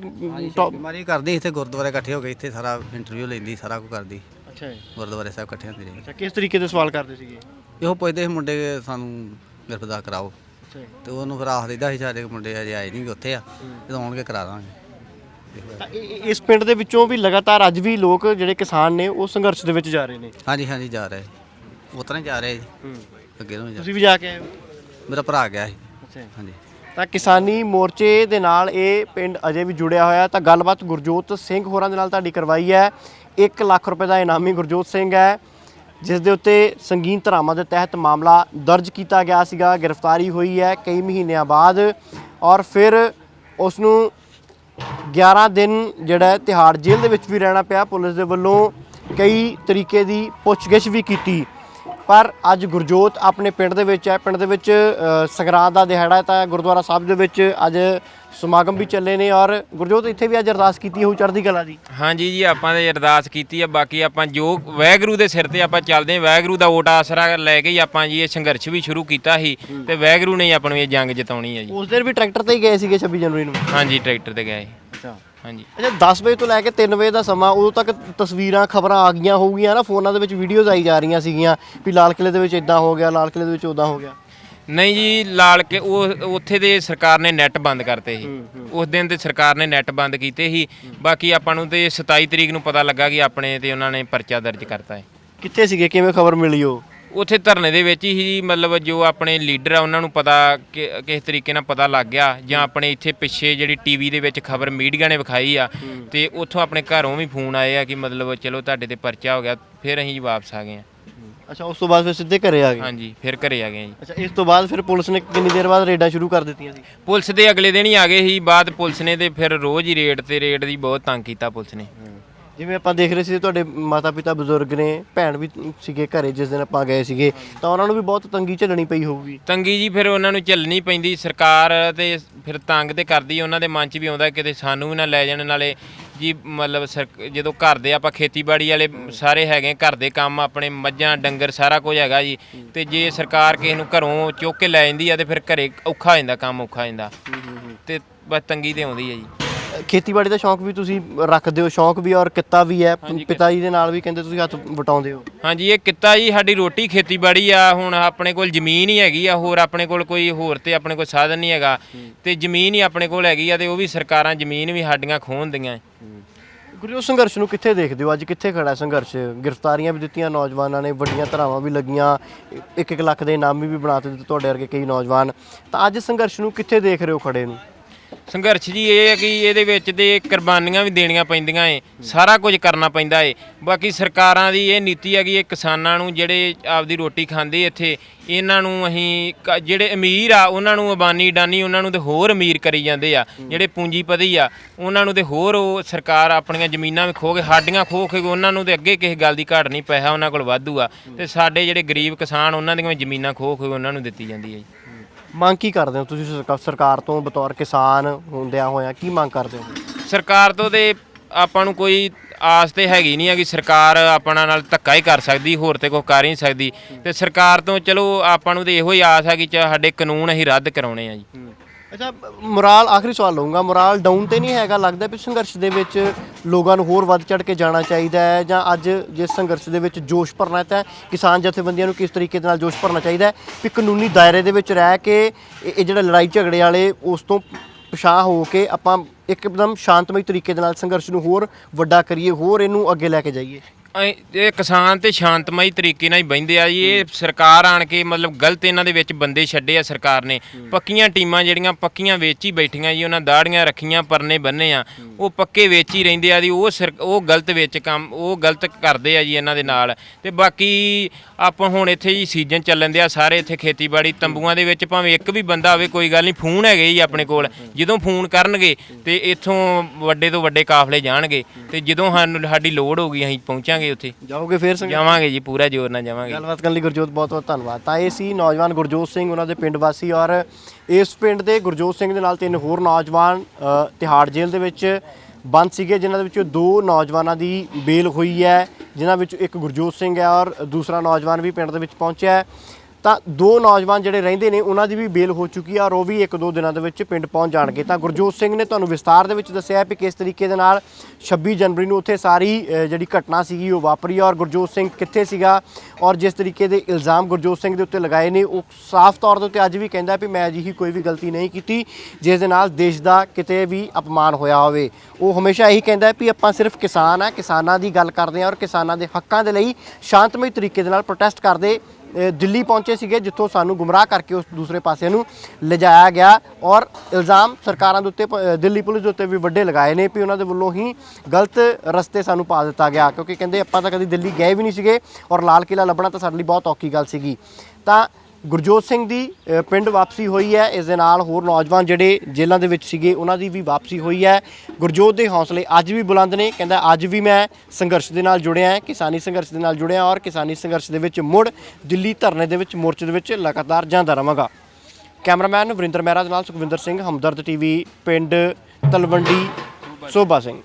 ਟੌ- ਬਿਮਾਰੀ ਕਰਦੀ ਇੱਥੇ ਗੁਰਦੁਆਰੇ ਇਕੱਠੇ ਹੋ ਗਏ ਇੱਥੇ ਸਾਰਾ ਇੰਟਰਵਿਊ ਲੈਂਦੀ ਸਾਰਾ ਕੁਝ ਕਰਦੀ। ਅੱਛਾ ਜੀ ਗੁਰਦੁਆਰੇ ਸਾਹਿਬ ਇਕੱਠੇ ਹੁੰਦੇ ਰਹੇ। ਅੱਛਾ ਕਿਸ ਤਰੀਕੇ ਦੇ ਸਵਾਲ ਕਰਦੇ ਸੀਗੇ? ਇਹੋ ਪੁੱਛਦੇ ਸੀ ਮੁੰਡੇ ਸਾਨੂੰ ਗ੍ਰਿਫਤਾਰ ਕਰਾਓ। ਅੱਛਾ ਜੀ। ਤੇ ਉਹਨੂੰ ਫਿਰ ਆਖ ਦਿੰਦਾ ਸੀ ਸਾਡੇ ਮੁੰਡੇ ਅਜੇ ਆਏ ਨਹੀਂ ਉੱਥੇ ਆ ਜਦੋਂ ਆਉਣਗੇ ਕਰਾ ਦਾਂਗੇ। ਤਾਂ ਇਹ- ਇਹ- ਇਸ ਪਿੰਡ ਦੇ ਵਿੱਚੋਂ ਵੀ ਲਗਾਤਾਰ ਅੱਜ ਵੀ ਲੋਕ ਜਿਹੜੇ ਕਿਸਾਨ ਨੇ ਉਹ ਸੰਘਰਸ਼ ਦੇ ਵਿੱਚ ਜਾ ਰਹੇ ਨੇ? ਹਾਂਜੀ ਹਾਂਜੀ ਜਾ ਰਹੇ। ਉਤਰਾਂ ਜਾ ਰਹੇ ਜੀ। ਅੱਗੇ ਨੂੰ ਜਾ ਤੁਸੀਂ ਵੀ ਜਾ ਕੇ ਆਏ ਹੋ? ਮੇਰਾ ਭਰਾ ਗਿਆ ਸੀ। ਅੱਛਾ ਜੀ। ਹਾਂਜੀ। ਤਾਂ ਕਿਸਾਨੀ ਮੋਰਚੇ ਦੇ ਨਾਲ ਇਹ ਪਿੰਡ ਅਜੇ ਵੀ ਜੁੜਿਆ ਹੋਇਆ। ਤਾਂ ਗੱਲਬਾਤ ਗੁਰਜੋਤ ਸਿੰਘ ਹੋਰਾਂ ਦੇ ਨਾਲ ਤੁਹਾਡੀ ਕਰਵਾਈ ਹੈ। 1 ਲੱਖ ਰੁਪਏ ਦਾ ਇਨਾਮੀ ਗੁਰਜੋਤ ਸਿੰਘ ਹੈ, ਜਿਸ ਦੇ ਉੱਤੇ ਸੰਗੀਨ ਧਰਾਵਾਂ ਦੇ ਤਹਿਤ ਮਾਮਲਾ ਦਰਜ ਕੀਤਾ ਗਿਆ ਸੀਗਾ, ਗ੍ਰਿਫਤਾਰੀ ਹੋਈ ਹੈ ਕਈ ਮਹੀਨਿਆਂ ਬਾਅਦ ਔਰ ਫਿਰ ਉਸ ਨੂੰ 11 ਦਿਨ ਜਿਹੜਾ ਤਿਹਾੜ ਜੇਲ੍ਹ ਦੇ ਵਿੱਚ ਵੀ ਰਹਿਣਾ ਪਿਆ, ਪੁਲਿਸ ਦੇ ਵੱਲੋਂ ਕਈ ਤਰੀਕੇ ਦੀ ਪੁੱਛਗਿੱਛ ਵੀ ਕੀਤੀ। ਪਰ ਅੱਜ ਗੁਰਜੋਤ ਆਪਣੇ ਪਿੰਡ ਦੇ ਵਿੱਚ ਹੈ। ਪਿੰਡ ਦੇ ਵਿੱਚ ਸੰਗਰਾਂਦ ਦਾ ਦਿਹਾੜਾ ਹੈ ਤਾਂ ਗੁਰਦੁਆਰਾ ਸਾਹਿਬ ਦੇ ਵਿੱਚ ਅੱਜ ਸਮਾਗਮ ਵੀ ਚੱਲੇ ਨੇ ਔਰ ਗੁਰਜੋਤ ਇੱਥੇ ਵੀ ਅੱਜ ਅਰਦਾਸ ਕੀਤੀ ਹੋਊ ਚੜ੍ਹਦੀ ਕਲਾ ਦੀ? ਹਾਂਜੀ ਜੀ ਆਪਾਂ ਤੇ ਅਰਦਾਸ ਕੀਤੀ ਆ। ਬਾਕੀ ਆਪਾਂ ਜੋ ਵੈਗਰੂ ਦੇ ਸਿਰ ਤੇ ਆਪਾਂ ਚੱਲਦੇ ਆ ਵੈਗਰੂ ਦਾ ਓਟ ਆਸਰਾ ਲੈ ਕੇ ਹੀ ਆਪਾਂ ਜੀ ਇਹ ਸੰਘਰਸ਼ ਵੀ ਸ਼ੁਰੂ ਕੀਤਾ ਸੀ ਤੇ ਵੈਗਰੂ ਨੇ ਹੀ ਆਪਾਂ ਨੂੰ ਇਹ ਜੰਗ ਜਿਤਾਉਣੀ ਆ ਜੀ। ਉਸ ਦਿਨ ਵੀ ਟਰੈਕਟਰ ਤੇ ਹੀ ਗਏ ਸੀਗੇ 26 ਜਨਵਰੀ ਨੂੰ? ਹਾਂਜੀ ਟਰੈਕਟਰ ਤੇ ਗਏ। ਹਾਂਜੀ। ਅੱਛਾ 10 ਵਜੇ ਤੋਂ ਲੈ ਕੇ 3 ਵਜੇ ਦਾ ਸਮਾਂ ਉਦੋਂ ਤੱਕ ਤਸਵੀਰਾਂ ਖਬਰਾਂ ਆ ਗਈਆਂ ਹੋਊਗੀਆਂ ਨਾ? ਫੋਨਾਂ ਦੇ ਵਿੱਚ ਵੀਡੀਓਜ਼ ਆਈ ਜਾ ਰਹੀਆਂ ਸੀਗੀਆਂ ਵੀ ਲਾਲ ਕਿਲੇ ਦੇ ਵਿੱਚ ਇਦਾਂ ਹੋ ਗਿਆ ਲਾਲ ਕਿਲੇ ਦੇ ਵਿੱਚ ਉਦਾਂ ਹੋ ਗਿਆ। ਨਹੀਂ ਜੀ ਲਾਲ ਕੇ ਉਹ ਉੱਥੇ ਦੇ ਸਰਕਾਰ ਨੇ ਨੈਟ ਬੰਦ ਕਰਤੇ ਸੀ। ਉਸ ਦਿਨ ਤੇ ਸਰਕਾਰ ਨੇ ਨੈਟ ਬੰਦ ਕੀਤੇ ਸੀ। ਬਾਕੀ ਆਪਾਂ ਨੂੰ ਤੇ 27 ਤਰੀਕ ਨੂੰ ਪਤਾ ਲੱਗਾ ਕਿ ਆਪਣੇ ਤੇ ਉਹਨਾਂ ਨੇ ਪਰਚਾ ਦਰਜ ਕਰਤਾ ਹੈ। ਕਿੱਥੇ ਸੀਗੇ? ਕਿਵੇਂ ਖਬਰ ਮਿਲੀ ਉਹ? ਉੱਥੇ ਧਰਨੇ ਦੇ ਵਿੱਚ ਹੀ ਮਤਲਬ ਜੋ ਆਪਣੇ ਲੀਡਰ ਆ ਉਹਨਾਂ ਨੂੰ ਪਤਾ ਕਿ ਕਿਸ ਤਰੀਕੇ ਨਾਲ ਪਤਾ ਲੱਗ ਗਿਆ ਜਾਂ ਆਪਣੇ ਇੱਥੇ ਪਿੱਛੇ ਜਿਹੜੀ ਟੀਵੀ ਦੇ ਵਿੱਚ ਖਬਰ ਮੀਡੀਆ ਨੇ ਵਿਖਾਈ ਆ ਤੇ ਉੱਥੋਂ ਆਪਣੇ ਘਰੋਂ ਵੀ ਫੋਨ ਆਏ ਆ ਕਿ ਮਤਲਬ ਚਲੋ ਤੁਹਾਡੇ ਤੇ ਪਰਚਾ ਹੋ ਗਿਆ ਫਿਰ ਅਸੀਂ ਜੀ ਵਾਪਸ ਆ ਗਏ ਆ। ਅੱਛਾ ਉਸ ਤੋਂ ਬਾਅਦ ਫਿਰ ਸਿੱਧੇ ਘਰੇ ਆ ਗਏ? ਹਾਂਜੀ ਫਿਰ ਘਰੇ ਆ ਗਏ ਆ ਜੀ। ਅੱਛਾ ਇਸ ਤੋਂ ਬਾਅਦ ਫਿਰ ਪੁਲਿਸ ਨੇ ਕਿੰਨੀ ਦੇਰ ਬਾਅਦ ਰੇਡਾਂ ਸ਼ੁਰੂ ਕਰ ਦਿੱਤੀਆਂ ਸੀ? ਪੁਲਿਸ ਦੇ ਅਗਲੇ ਦਿਨ ਹੀ ਆ ਗਏ ਸੀ ਬਾਅਦ ਪੁਲਿਸ ਨੇ ਤੇ ਫਿਰ ਰੋਜ਼ ਹੀ ਰੇਡ ਤੇ ਰੇਡ ਦੀ ਬਹੁਤ ਤੰਗ ਕੀਤਾ ਪੁਲਿਸ ਨੇ। ਜਿਵੇਂ ਆਪਾਂ ਦੇਖ ਰਹੇ ਸੀ ਤੁਹਾਡੇ ਮਾਤਾ ਪਿਤਾ ਬਜ਼ੁਰਗ ਨੇ ਭੈਣ ਵੀ ਸੀਗੇ ਘਰੇ ਜਿਸ ਦਿਨ ਆਪਾਂ ਗਏ ਸੀਗੇ ਤਾਂ ਉਹਨਾਂ ਨੂੰ ਵੀ ਬਹੁਤ ਤੰਗੀ ਝੱਲਣੀ ਪਈ ਹੋਊਗੀ। ਤੰਗੀ ਜੀ ਫਿਰ ਉਹਨਾਂ ਨੂੰ ਝੱਲਣੀ ਪੈਂਦੀ ਸਰਕਾਰ ਤੇ ਫਿਰ ਤੰਗ ਤੇ ਕਰਦੀ ਉਹਨਾਂ ਦੇ ਮਨ 'ਚ ਵੀ ਆਉਂਦਾ ਕਿਤੇ ਸਾਨੂੰ ਵੀ ਨਾ ਲੈ ਜਾਣ ਨਾਲੇ ਜੀ ਮਤਲਬ ਸਰਕ- ਜਦੋਂ ਘਰ ਦੇ ਆਪਾਂ ਖੇਤੀਬਾੜੀ ਵਾਲੇ ਸਾਰੇ ਹੈਗੇ ਘਰ ਦੇ ਕੰਮ ਆਪਣੇ ਮੱਝਾਂ ਡੰਗਰ ਸਾਰਾ ਕੁਝ ਹੈਗਾ ਜੀ ਤੇ ਜੇ ਸਰਕਾਰ ਕਿਸੇ ਨੂੰ ਘਰੋਂ ਚੁੱਕ ਕੇ ਲੈ ਜਾਂਦੀ ਆ ਤੇ ਫਿਰ ਘਰੇ ਔਖਾ ਹੋ ਜਾਂਦਾ ਕੰਮ ਔਖਾ ਹੋ ਜਾਂਦਾ। ਤੇ ਬਸ ਤੰਗੀ ਤੇ ਆਉਂਦੀ ਹੈ ਜੀ। ਖੇਤੀਬਾੜੀ ਦਾ ਸ਼ੌਂਕ ਵੀ ਤੁਸੀਂ ਰੱਖਦੇ ਹੋ ਸ਼ੌਂਕ ਵੀ ਔਰ ਕਿੱਤਾ ਵੀ ਹੈ ਪਿਤਾ ਜੀ ਦੇ ਨਾਲ ਵੀ ਕਹਿੰਦੇ ਤੁਸੀਂ ਹੱਥ ਵਟਾਉਂਦੇ ਹੋ। ਹਾਂਜੀ ਇਹ ਕਿੱਤਾ ਜੀ ਸਾਡੀ ਰੋਟੀ ਖੇਤੀਬਾੜੀ ਆ ਹੁਣ ਆਪਣੇ ਕੋਲ ਜ਼ਮੀਨ ਹੀ ਹੈਗੀ ਆ ਹੋਰ ਆਪਣੇ ਕੋਲ ਕੋਈ ਹੋਰ ਤੇ ਆਪਣੇ ਕੋਲ ਸਾਧਨ ਨਹੀਂ ਹੈਗਾ। ਤੇ ਜ਼ਮੀਨ ਹੀ ਆਪਣੇ ਕੋਲ ਹੈਗੀ ਆ ਤੇ ਉਹ ਵੀ ਸਰਕਾਰਾਂ ਜ਼ਮੀਨ ਵੀ ਸਾਡੀਆਂ ਖੋਹਣਦੀਆਂ ਗੁਰੂ ਸੰਘਰਸ਼ ਨੂੰ ਕਿੱਥੇ ਦੇਖਦੇ ਹੋ? ਅੱਜ ਕਿੱਥੇ ਖੜਾ ਸੰਘਰਸ਼? ਗ੍ਰਿਫਤਾਰੀਆਂ ਵੀ ਦਿੱਤੀਆਂ ਨੌਜਵਾਨਾਂ ਨੇ ਵੱਡੀਆਂ ਧਰਾਵਾਂ ਵੀ ਲੱਗੀਆਂ ਇੱਕ ਇੱਕ ਲੱਖ ਦੇ ਇਨਾਮੀ ਵੀ ਬਣਾ ਦਿੱਤੇ ਤੁਹਾਡੇ ਵਰਗੇ ਕਈ ਨੌਜਵਾਨ। ਤਾਂ ਅੱਜ ਸੰਘਰਸ਼ ਨੂੰ ਕਿੱਥੇ ਦੇਖ ਰਹੇ ਹੋ ਖੜੇ ਨੂੰ? ਸੰਘਰਸ਼ ਜੀ ਇਹ ਹੈ ਕਿ ਇਹਦੇ ਵਿੱਚ ਤੇ ਕੁਰਬਾਨੀਆਂ ਵੀ ਦੇਣੀਆਂ ਪੈਂਦੀਆਂ ਏ, ਸਾਰਾ ਕੁਝ ਕਰਨਾ ਪੈਂਦਾ ਏ। ਬਾਕੀ ਸਰਕਾਰਾਂ ਦੀ ਇਹ ਨੀਤੀ ਹੈਗੀ ਇਹ ਕਿਸਾਨਾਂ ਨੂੰ ਜਿਹੜੇ ਆਪਦੀ ਰੋਟੀ ਖਾਂਦੇ ਇੱਥੇ, ਇਹਨਾਂ ਨੂੰ ਅਸੀਂ ਕ- ਜਿਹੜੇ ਅਮੀਰ ਆ, ਉਹਨਾਂ ਨੂੰ ਅਬਾਨੀ ਡਾਨੀ, ਉਹਨਾਂ ਨੂੰ ਤੇ ਹੋਰ ਅਮੀਰ ਕਰੀ ਜਾਂਦੇ ਆ। ਜਿਹੜੇ ਪੂੰਜੀਪਤੀ ਆ, ਉਹਨਾਂ ਨੂੰ ਤੇ ਹੋਰ ਉਹ ਸਰਕਾਰ ਆਪਣੀਆਂ ਜ਼ਮੀਨਾਂ ਵੀ ਖੋਹ ਕੇ ਸਾਡੀਆਂ ਖੋਹ ਕੇ, ਉਹਨਾਂ ਨੂੰ ਤੇ ਅੱਗੇ ਕਿਸੇ ਗੱਲ ਦੀ ਘਾਟ ਨਹੀਂ, ਪੈਸਾ ਉਹਨਾਂ ਕੋਲ ਵਾਧੂ ਆ। ਤੇ ਸਾਡੇ ਜਿਹੜੇ ਗਰੀਬ ਕਿਸਾਨ, ਉਹਨਾਂ ਦੀਆਂ ਵੀ ਜ਼ਮੀਨਾਂ ਖੋਹ ਕੇ ਉਹਨਾਂ ਨੂੰ ਦਿੱਤੀ ਜਾਂਦੀ ਹੈ ਜੀ। ਮੰਗ ਕੀ ਕਰਦੇ ਹੋ ਤੁਸੀਂ ਸਰਕਾ- ਸਰਕਾਰ ਤੋਂ ਬਤੌਰ ਕਿਸਾਨ ਹੁੰਦਿਆਂ ਹੋਇਆਂ? ਕੀ ਮੰਗ ਕਰਦੇ ਹੋ? ਸਰਕਾਰ ਤੋਂ ਤੇ ਆਪਾਂ ਨੂੰ ਕੋਈ ਆਸ ਤੇ ਹੈਗੀ ਨਹੀਂ ਆ ਕਿ ਸਰਕਾਰ ਆਪਣਾ ਨਾਲ ਧੱਕਾ ਹੀ ਕਰ ਸਕਦੀ ਹੋਰ ਤੇ ਕੋਈ ਕਰ ਹੀ ਨਹੀਂ ਸਕਦੀ। ਤੇ ਸਰਕਾਰ ਤੋਂ ਚਲੋ ਆਪਾਂ ਨੂੰ ਤੇ ਇਹੋ ਹੀ ਆਸ ਹੈ ਕਿ ਚ- ਸਾਡੇ ਕਾਨੂੰਨ ਅਸੀਂ ਰੱਦ ਕਰਾਉਣੇ ਆ ਜੀ। ਅੱਛਾ, ਮੋਰਾਲ, ਆਖਰੀ ਸਵਾਲ ਲਊਂਗਾ। ਮੋਰਾਲ ਡਾਊਨ ਤੇ ਨਹੀਂ ਹੈਗਾ। ਲੱਗਦਾ ਵੀ ਸੰਘਰਸ਼ ਦੇ ਵਿੱਚ ਲੋਕਾਂ ਨੂੰ ਹੋਰ ਵੱਧ ਚੜ ਕੇ ਜਾਣਾ ਚਾਹੀਦਾ ਹੈ ਜਾਂ ਅੱਜ ਜਿਸ ਸੰਘਰਸ਼ ਦੇ ਵਿੱਚ ਜੋਸ਼ ਭਰਨਾ ਤਾਂ ਕਿਸਾਨ ਜਥੇਬੰਦੀਆਂ ਨੂੰ ਕਿਸ ਤਰੀਕੇ ਦੇ ਨਾਲ ਜੋਸ਼ ਭਰਨਾ ਚਾਹੀਦਾ ਹੈ? ਵੀ ਕਾਨੂੰਨੀ ਦਾਇਰੇ ਦੇ ਵਿੱਚ ਰਹਿ ਕੇ ਇਹ ਇਹ ਜਿਹੜਾ ਲੜਾਈ ਝਗੜੇ ਵਾਲੇ ਉਸ ਤੋਂ ਪਛਾਹ ਹੋ ਕੇ ਆਪਾਂ ਇੱਕਦਮ ਸ਼ਾਂਤਮਈ ਤਰੀਕੇ ਦੇ ਨਾਲ ਸੰਘਰਸ਼ ਨੂੰ ਹੋਰ ਵੱਡਾ ਕਰੀਏ, ਹੋਰ ਇਹਨੂੰ ਅੱਗੇ ਲੈ ਕੇ ਜਾਈਏ। ਐਂ ਇਹ ਕਿਸਾਨ ਤੇ ਸ਼ਾਂਤਮਈ ਤਰੀਕੇ ਨਾਲ ਹੀ ਬਹਿੰਦੇ ਆ ਜੀ ਇਹ ਸਰਕਾਰ ਆਣ ਕੇ ਮਤਲਬ ਗਲਤ ਇਹਨਾਂ ਦੇ ਵਿੱਚ ਬੰਦੇ ਛੱਡੇ ਆ ਸਰਕਾਰ ਨੇ। ਪੱਕੀਆਂ ਟੀਮਾਂ ਜਿਹੜੀਆਂ ਪੱਕੀਆਂ ਵੇਚ ਹੀ ਬੈਠੀਆਂ ਜੀ ਉਹਨਾਂ ਦਾੜੀਆਂ ਰੱਖੀਆਂ ਪਰਨੇ ਬੰਨੇ ਆ। ਉਹ ਪੱਕੇ ਵੇਚ ਹੀ ਰਹਿੰਦੇ ਆ ਜੀ ਉਹ ਸਰ- ਉਹ ਗਲਤ ਵਿੱਚ ਕੰਮ ਉਹ ਗਲਤ ਕਰਦੇ ਆ ਜੀ ਇਹਨਾਂ ਦੇ ਨਾਲ। ਤੇ ਬਾਕੀ ਆਪਾਂ ਹੁਣ ਇੱਥੇ ਜੀ ਸੀਜ਼ਨ ਚੱਲਣ ਦਿਆ ਸਾਰੇ ਇੱਥੇ ਖੇਤੀਬਾੜੀ ਤੰਬੂਆਂ ਦੇ ਵਿੱਚ ਭਾਵੇਂ ਇੱਕ ਵੀ ਬੰਦਾ ਹੋਵੇ ਕੋਈ ਗੱਲ ਨਹੀਂ ਫੋਨ ਹੈਗੇ ਜੀ ਆਪਣੇ ਕੋਲ। ਜਦੋਂ ਫੋਨ ਕਰਨਗੇ ਤੇ ਇੱਥੋਂ ਵੱਡੇ ਤੋਂ ਵੱਡੇ ਕਾਫਲੇ ਜਾਣਗੇ। ਤੇ ਜਦੋਂ ਸਾਨੂੰ ਸਾਡੀ ਲੋੜ ਹੋਗੀ ਅਸੀਂ ਪਹੁੰਚਾਂਗੇ। ਉੱਥੇ। ਜਾਓਗੇ ਫੇਰ ਸੰਘਰਸ਼ ਜਾਵਾਂਗੇ ਜੀ ਪੂਰਾ ਜ਼ੋਰ ਨਾਲ ਜਾਵਾਂਗੇ। ਗੱਲਬਾਤ ਕਰਨ ਲਈ ਗੁਰਜੋਤ ਬਹੁਤ ਬਹੁਤ ਧੰਨਵਾਦ। ਤਾਂ ਇਹ ਸੀ ਨੌਜਵਾਨ ਗੁਰਜੋਤ ਸਿੰਘ ਉਹਨਾਂ ਦੇ ਪਿੰਡ ਵਾਸੀ ਔਰ ਇਸ ਪਿੰਡ ਦੇ ਗੁਰਜੋਤ ਸਿੰਘ ਦੇ ਨਾਲ ਤਿੰਨ ਹੋਰ ਨੌਜਵਾਨ ਅ, ਤਿਹਾੜ ਜੇਲ੍ਹ ਦੇ ਵਿੱਚ ਬੰਦ ਸੀਗੇ ਜਿਨ੍ਹਾਂ ਦੇ ਵਿੱਚੋਂ ਦੋ ਨੌਜਵਾਨਾਂ ਦੀ ਬੇਲ ਹੋਈ ਹੈ ਜਿਨ੍ਹਾਂ ਵਿੱਚੋਂ ਇੱਕ ਗੁਰਜੋਤ ਸਿੰਘ ਹੈ ਔਰ ਦੂਸਰਾ ਨੌਜਵਾਨ ਵੀ ਪਿੰਡ ਦੇ ਵਿੱਚ ਪਹੁੰਚਿਆ ਹੈ। ਤਾਂ ਦੋ ਨੌਜਵਾਨ ਜਿਹੜੇ ਰਹਿੰਦੇ ਨੇ, ਉਹਨਾਂ ਦੀ ਵੀ ਬੇਲ ਹੋ ਚੁੱਕੀ ਆ ਔਰ ਉਹ ਵੀ ਇੱਕ ਦੋ ਦਿਨਾਂ ਦੇ ਵਿੱਚ ਪਿੰਡ ਪਹੁੰਚ ਜਾਣਗੇ। ਤਾਂ ਗੁਰਜੋਤ ਸਿੰਘ ਨੇ ਤੁਹਾਨੂੰ ਵਿਸਤਾਰ ਦੇ ਵਿੱਚ ਦੱਸਿਆ ਵੀ ਕਿਸ ਤਰੀਕੇ ਦੇ ਨਾਲ 26 ਜਨਵਰੀ ਨੂੰ ਉੱਥੇ ਸਾਰੀ ਜਿਹੜੀ ਘਟਨਾ ਸੀਗੀ ਉਹ ਵਾਪਰੀ ਔਰ ਗੁਰਜੋਤ ਸਿੰਘ ਕਿੱਥੇ ਸੀਗਾ ਔਰ ਜਿਸ ਤਰੀਕੇ ਦੇ ਇਲਜ਼ਾਮ ਗੁਰਜੋਤ ਸਿੰਘ ਦੇ ਉੱਤੇ ਲਗਾਏ ਨੇ, ਉਹ ਸਾਫ਼ ਤੌਰ ਦੇ ਉੱਤੇ ਅੱਜ ਵੀ ਕਹਿੰਦਾ ਵੀ ਮੈਂ ਅਜਿਹੀ ਕੋਈ ਵੀ ਗਲਤੀ ਨਹੀਂ ਕੀਤੀ, ਜਿਸ ਦੇ ਨਾਲ ਦੇਸ਼ ਦਾ ਕਿਤੇ ਵੀ ਅਪਮਾਨ ਹੋਇਆ ਹੋਵੇ। ਉਹ ਹਮੇਸ਼ਾ ਇਹੀ ਕਹਿੰਦਾ ਵੀ ਆਪਾਂ ਸਿਰਫ ਕਿਸਾਨ ਆ, ਕਿਸਾਨਾਂ ਦੀ ਗੱਲ ਕਰਦੇ ਆ ਔਰ ਕਿਸਾਨਾਂ ਦੇ ਹੱਕਾਂ ਦੇ ਲਈ ਸ਼ਾਂਤਮਈ ਤਰੀਕੇ ਦੇ ਨਾਲ ਪ੍ਰੋਟੈਸਟ ਕਰਦੇ ਦਿੱਲੀ ਪਹੁੰਚੇ ਸੀਗੇ, ਜਿੱਥੋਂ ਸਾਨੂੰ ਗੁੰਮਰਾਹ ਕਰਕੇ ਉਸ ਦੂਸਰੇ ਪਾਸੇ ਨੂੰ ਲਿਜਾਇਆ ਗਿਆ ਔਰ ਇਲਜ਼ਾਮ ਸਰਕਾਰਾਂ ਦੇ ਉੱਤੇ ਪ- ਦਿੱਲੀ ਪੁਲਿਸ ਦੇ ਉੱਤੇ ਵੀ ਵੱਡੇ ਲਗਾਏ ਨੇ ਵੀ ਉਹਨਾਂ ਦੇ ਵੱਲੋਂ ਹੀ ਗਲਤ ਰਸਤੇ ਸਾਨੂੰ ਪਾ ਦਿੱਤਾ ਗਿਆ, ਕਿਉਂਕਿ ਕਹਿੰਦੇ ਆਪਾਂ ਤਾਂ ਕਦੀ ਦਿੱਲੀ ਗਏ ਵੀ ਨਹੀਂ ਸੀਗੇ ਔਰ ਲਾਲ ਕਿਲਾ ਲੱਭਣਾ ਤਾਂ ਸਾਡੇ ਲਈ ਬਹੁਤ ਔਖੀ ਗੱਲ ਸੀਗੀ। ਤਾਂ ਗੁਰਜੋਤ ਸਿੰਘ ਦੀ ਅ, ਪਿੰਡ ਵਾਪਸੀ ਹੋਈ ਹੈ। ਇਸ ਦੇ ਨਾਲ ਹੋਰ ਨੌਜਵਾਨ ਜਿਹੜੇ ਜੇਲ੍ਹਾਂ ਦੇ ਵਿੱਚ ਸੀਗੇ ਉਹਨਾਂ ਦੀ ਵੀ ਵਾਪਸੀ ਹੋਈ ਹੈ। ਗੁਰਜੋਤ ਦੇ ਹੌਸਲੇ ਅੱਜ ਵੀ ਬੁਲੰਦ ਨੇ। ਕਹਿੰਦਾ ਅੱਜ ਵੀ ਮੈਂ ਸੰਘਰਸ਼ ਦੇ ਨਾਲ ਜੁੜਿਆ ਹਾਂ ਕਿਸਾਨੀ ਸੰਘਰਸ਼ ਦੇ ਨਾਲ ਜੁੜਿਆ ਔਰ ਕਿਸਾਨੀ ਸੰਘਰਸ਼ ਦੇ ਵਿੱਚ ਮੁੜ ਦਿੱਲੀ ਧਰਨੇ ਦੇ ਵਿੱਚ ਮੋਰਚੇ ਦੇ ਵਿੱਚ ਲਗਾਤਾਰ ਜਾਂਦਾ ਰਵਾਂਗਾ। ਕੈਮਰਾਮੈਨ ਵਰਿੰਦਰ ਮਹਿਰਾ ਦੇ ਨਾਲ ਸੁਖਵਿੰਦਰ ਸਿੰਘ ਹਮਦਰਦ ਟੀਵੀ ਪਿੰਡ ਤਲਵੰਡੀ ਸੋਭਾ ਸਿੰਘ।